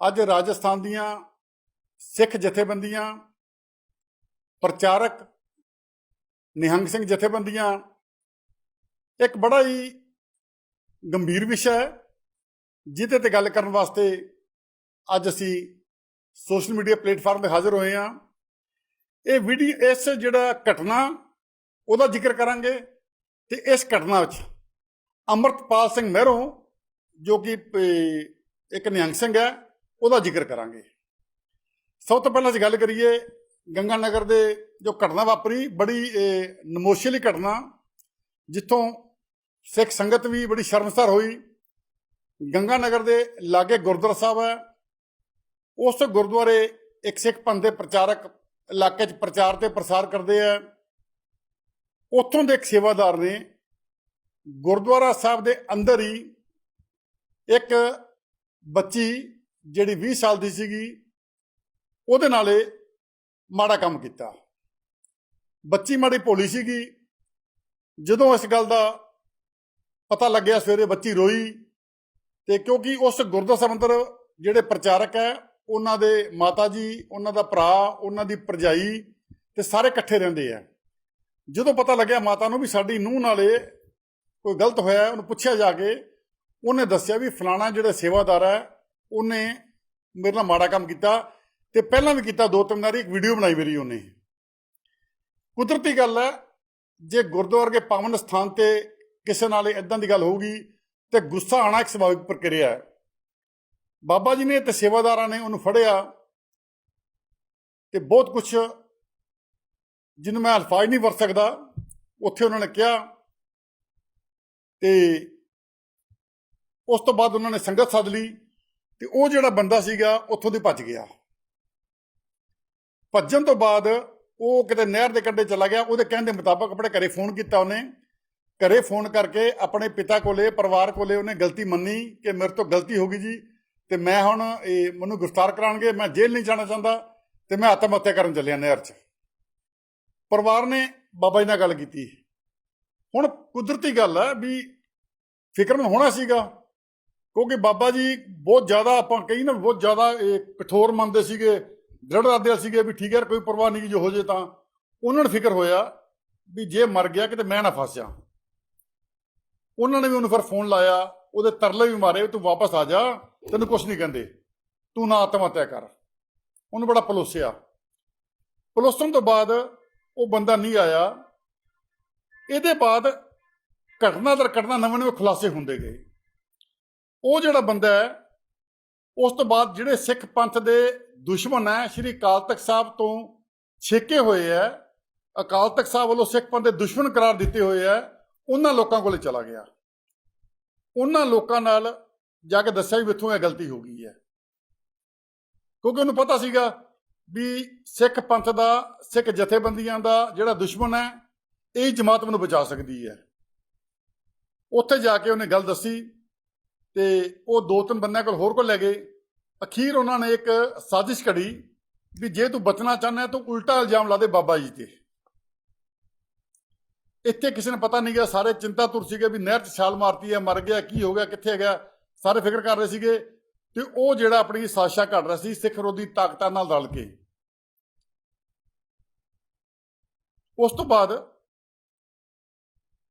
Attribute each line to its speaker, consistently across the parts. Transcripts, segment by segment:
Speaker 1: ਅੱਜ ਰਾਜਸਥਾਨ ਦੀਆਂ ਸਿੱਖ ਜਥੇਬੰਦੀਆਂ, ਪ੍ਰਚਾਰਕ ਨਿਹੰਗ ਸਿੰਘ ਜਥੇਬੰਦੀਆਂ, ਇੱਕ ਬੜਾ ਹੀ ਗੰਭੀਰ ਵਿਸ਼ਾ ਹੈ, ਜਿਹਦੇ ਤੇ ਗੱਲ ਕਰਨ ਵਾਸਤੇ ਅੱਜ ਅਸੀਂ ਸੋਸ਼ਲ ਮੀਡੀਆ ਪਲੇਟਫਾਰਮ ਤੇ ਹਾਜ਼ਰ ਹੋਏ ਹਾਂ। ਇਹ ਵੀਡੀਓ, ਇਸ ਜਿਹੜਾ ਘਟਨਾ, ਉਹਦਾ ਜ਼ਿਕਰ ਕਰਾਂਗੇ ਤੇ ਇਸ ਘਟਨਾ ਵਿੱਚ ਅਮਰਤਪਾਲ ਸਿੰਘ ਮਹਿਰੋਂ, ਜੋ ਕਿ ਇੱਕ ਨਿਹੰਗ ਸਿੰਘ ਹੈ ਉਹਦਾ ਜ਼ਿਕਰ ਕਰਾਂਗੇ। ਸਭ ਤੋਂ ਪਹਿਲਾਂ ਅਸੀਂ ਗੱਲ ਕਰੀਏ ਗੰਗਾ ਨਗਰ ਦੇ ਜੋ ਘਟਨਾ ਵਾਪਰੀ ਬੜੀ ਇਹ, ਨਮੋਸ਼ੀਲੀ ਘਟਨਾ ਜਿੱਥੋਂ ਸਿੱਖ ਸੰਗਤ ਵੀ ਬੜੀ ਸ਼ਰਮਸਾਰ ਹੋਈ। ਗੰਗਾ ਨਗਰ ਦੇ ਲਾਗੇ ਗੁਰਦੁਆਰਾ ਸਾਹਿਬ ਹੈ। ਉਸ ਗੁਰਦੁਆਰੇ ਇੱਕ ਸਿੱਖ ਪੰਥ ਦੇ ਪ੍ਰਚਾਰਕ ਇਲਾਕੇ 'ਚ ਪ੍ਰਚਾਰ ਤੇ ਪ੍ਰਸਾਰ ਕਰਦੇ ਆ। ਉੱਥੋਂ ਦੇ ਇੱਕ ਸੇਵਾਦਾਰ ਨੇ ਗੁਰਦੁਆਰਾ ਸਾਹਿਬ ਦੇ ਅੰਦਰ ਹੀ ਇੱਕ ਬੱਚੀ ਜਿਹੜੀ 20 ਸਾਲ ਦੀ ਸੀਗੀ, ਉਹਦੇ ਨਾਲੇ ਮਾੜਾ ਕੰਮ ਕੀਤਾ। ਬੱਚੀ ਮਾੜੀ ਭੋਲੀ ਸੀਗੀ। ਜਦੋਂ ਇਸ ਗੱਲ ਦਾ ਪਤਾ ਲੱਗਿਆ, ਸਵੇਰੇ ਬੱਚੀ ਰੋਈ, ਤੇ ਕਿਉਂਕਿ ਉਸ ਗੁਰਦੁਆਰਾ ਮੰਦਰ ਜਿਹੜੇ ਪ੍ਰਚਾਰਕ ਹੈ, ਉਹਨਾਂ ਦੇ ਮਾਤਾ ਜੀ, ਉਹਨਾਂ ਦਾ ਭਰਾ, ਉਹਨਾਂ ਦੀ ਭਰਜਾਈ ਤੇ ਸਾਰੇ ਇਕੱਠੇ ਰਹਿੰਦੇ ਆ। ਜਦੋਂ ਪਤਾ ਲੱਗਿਆ ਮਾਤਾ ਨੂੰ ਵੀ ਸਾਡੀ ਨੂੰਹ ਨਾਲੇ ਕੋਈ ਗਲਤ ਹੋਇਆ, ਉਹਨੂੰ ਪੁੱਛਿਆ ਜਾ ਕੇ, ਉਹਨੇ ਦੱਸਿਆ ਵੀ ਫਲਾਣਾ ਜਿਹੜਾ ਸੇਵਾਦਾਰ ਹੈ ਉਹਨੇ ਮੇਰੇ ਨਾਲ ਮਾੜਾ ਕੰਮ ਕੀਤਾ ਤੇ ਪਹਿਲਾਂ ਵੀ ਕੀਤਾ, ਦੋ ਤਿੰਨ ਵਾਰੀ ਇੱਕ ਵੀਡੀਓ ਬਣਾਈ ਮੇਰੀ ਉਹਨੇ। ਕੁਦਰਤੀ ਗੱਲ ਹੈ, ਜੇ ਗੁਰਦੁਆਰੇ ਦੇ ਪਾਵਨ ਸਥਾਨ ਤੇ ਕਿਸੇ ਨਾਲ ਇਦਾਂ ਦੀ ਗੱਲ ਹੋਊਗੀ ਤੇ ਗੁੱਸਾ ਆਣਾ ਇੱਕ ਸੁਭਾਵਿਕ ਪ੍ਰਕਿਰਿਆ ਹੈ। ਬਾਬਾ ਜੀ ਨੇ ਤੇ ਸੇਵਾਦਾਰਾਂ ਨੇ ਉਹਨੂੰ ਫੜਿਆ ਤੇ ਬਹੁਤ ਕੁਝ ਜਿਹਨੂੰ ਮੈਂ ਅਲਫਾਜ਼ ਨਹੀਂ ਵਰਤ ਸਕਦਾ, ਉੱਥੇ ਉਹਨਾਂ ਨੇ ਕਿਹਾ ਤੇ ਉਸ ਤੋਂ ਬਾਅਦ ਉਹਨਾਂ ਨੇ ਸੰਗਤ ਸੱਦ ਲਈ। ਤੇ ਉਹ ਜਿਹੜਾ ਬੰਦਾ ਸੀਗਾ, ਉੱਥੋਂ ਦੀ ਭੱਜ ਗਿਆ। ਭੱਜਣ ਤੋਂ ਬਾਅਦ ਉਹ ਕਿਤੇ ਨਹਿਰ ਦੇ ਕੰਢੇ ਚਲਾ ਗਿਆ। ਉਹਦੇ ਕਹਿਣ ਦੇ ਮੁਤਾਬਕ ਆਪਣੇ ਘਰੇ ਫੋਨ ਕੀਤਾ ਉਹਨੇ। ਘਰੇ ਫੋਨ ਕਰਕੇ ਆਪਣੇ ਪਿਤਾ ਕੋਲੇ, ਪਰਿਵਾਰ ਕੋਲੇ ਉਹਨੇ ਗਲਤੀ ਮੰਨੀ ਕਿ ਮੇਰੇ ਤੋਂ ਗਲਤੀ ਹੋ ਗਈ ਜੀ ਤੇ ਮੈਂ ਹੁਣ ਇਹ ਮੈਨੂੰ ਗ੍ਰਿਫਤਾਰ ਕਰਾਉਣਗੇ, ਮੈਂ ਜੇਲ੍ਹ ਨਹੀਂ ਜਾਣਾ ਚਾਹੁੰਦਾ ਤੇ ਮੈਂ ਆਤਮ ਹੱਤਿਆ ਕਰਨ ਚੱਲਿਆ ਨਹਿਰ 'ਚ। ਪਰਿਵਾਰ ਨੇ ਬਾਬਾ ਜੀ ਨਾਲ ਗੱਲ ਕੀਤੀ। ਹੁਣ ਕੁਦਰਤੀ ਗੱਲ ਹੈ ਵੀ ਫਿਕਰਮੰਦ ਹੋਣਾ ਸੀਗਾ। ਕਿਉਂਕਿ ਬਾਬਾ ਜੀ ਬਹੁਤ ਜ਼ਿਆਦਾ ਆਪਾਂ ਕਹੀ ਨਾ, ਬਹੁਤ ਜ਼ਿਆਦਾ ਇਹ ਕਠੋਰ ਮੰਨਦੇ ਸੀਗੇ, ਦ੍ਰਿੜ ਰੱਖਦੇ ਸੀਗੇ ਵੀ ਠੀਕ ਹੈ ਕੋਈ ਪਰਵਾਹ ਨਹੀਂ ਜੋ ਹੋ ਜੇ ਤਾਂ। ਉਹਨਾਂ ਨੂੰ ਫਿਕਰ ਹੋਇਆ ਵੀ ਜੇ ਮਰ ਗਿਆ ਕਿਤੇ ਮੈਂ ਨਾ ਫਸ ਜਾ ਉਹਨਾਂ ਨੇ ਵੀ ਉਹਨੂੰ ਫਿਰ ਫੋਨ ਲਾਇਆ, ਉਹਦੇ ਤਰਲੇ ਵੀ ਮਾਰੇ ਤੂੰ ਵਾਪਸ ਆ ਜਾ, ਤੈਨੂੰ ਕੁਝ ਨਹੀਂ ਕਹਿੰਦੇ। ਤੂੰ ਨਾ ਆਤਮ ਹੱਤਿਆ ਕਰ। ਉਹਨੂੰ ਬੜਾ ਪਲੋਸਿਆ। ਪਲੋਸਣ ਤੋਂ ਬਾਅਦ ਉਹ ਬੰਦਾ ਨਹੀਂ ਆਇਆ। ਇਹਦੇ ਬਾਅਦ ਘਟਨਾ ਦਰ ਘਟਨਾ ਨਵੇਂ ਨਵੇਂ ਖੁਲਾਸੇ ਹੁੰਦੇ ਗਏ। ਉਹ ਜਿਹੜਾ ਬੰਦਾ ਹੈ, ਉਸ ਤੋਂ ਬਾਅਦ ਜਿਹੜੇ ਸਿੱਖ ਪੰਥ ਦੇ ਦੁਸ਼ਮਣ ਹੈ, ਸ਼੍ਰੀ ਅਕਾਲ ਤਖਤ ਸਾਹਿਬ ਤੋਂ ਛੇਕੇ ਹੋਏ ਹੈ, ਅਕਾਲ ਤਖਤ ਸਾਹਿਬ ਵੱਲੋਂ ਸਿੱਖ ਪੰਥ ਦੇ ਦੁਸ਼ਮਣ ਕਰਾਰ ਦਿੱਤੇ ਹੋਏ ਹੈ, ਉਹਨਾਂ ਲੋਕਾਂ ਕੋਲੇ ਚਲਾ ਗਿਆ। ਉਹਨਾਂ ਲੋਕਾਂ ਨਾਲ ਜਾ ਕੇ ਦੱਸਿਆ ਵੀ ਇੱਥੋਂ ਇਹ ਗਲਤੀ ਹੋ ਗਈ ਹੈ। ਕਿਉਂਕਿ ਉਹਨੂੰ ਪਤਾ ਸੀਗਾ ਵੀ ਸਿੱਖ ਪੰਥ ਦਾ, ਸਿੱਖ ਜਥੇਬੰਦੀਆਂ ਦਾ ਜਿਹੜਾ ਦੁਸ਼ਮਣ ਹੈ, ਇਹ ਜਮਾਤ ਮੈਨੂੰ ਬਚਾ ਸਕਦੀ ਹੈ। ਉੱਥੇ ਜਾ ਕੇ ਉਹਨੇ ਗੱਲ ਦੱਸੀ ਤੇ ਉਹ ਦੋ ਤਿੰਨ ਬੰਦਿਆਂ ਕੋਲ ਹੋਰ ਕੋਲ ਲੈ ਗਏ। ਅਖੀਰ ਉਹਨਾਂ ਨੇ ਇੱਕ ਸਾਜ਼ਿਸ਼ ਘੜੀ ਵੀ ਜੇ ਤੂੰ ਬਚਣਾ ਚਾਹੁੰਦਾ ਤੂੰ ਉਲਟਾ ਇਲਜ਼ਾਮ ਲਾ ਦੇ ਬਾਬਾ ਜੀ ਤੇ। ਇੱਥੇ ਕਿਸੇ ਨੂੰ ਪਤਾ ਨਹੀਂ ਗਿਆ, ਸਾਰੇ ਚਿੰਤਾ ਤੁਰ ਸੀਗੇ ਵੀ ਨਹਿਰ 'ਚ ਛਾਲ ਮਾਰਤੀ ਹੈ, ਮਰ ਗਿਆ, ਕੀ ਹੋ ਗਿਆ, ਕਿੱਥੇ ਗਿਆ ਸਾਰੇ ਫਿਕਰ ਕਰ ਰਹੇ ਸੀਗੇ। ਤੇ ਉਹ ਜਿਹੜਾ ਆਪਣੀ ਸਾਸ਼ਾ ਘੜ ਰਿਹਾ ਸੀ, ਸਿੱਖ ਵਿਰੋਧੀ ਤਾਕਤਾਂ ਨਾਲ ਰਲ ਕੇ। ਉਸ ਤੋਂ ਬਾਅਦ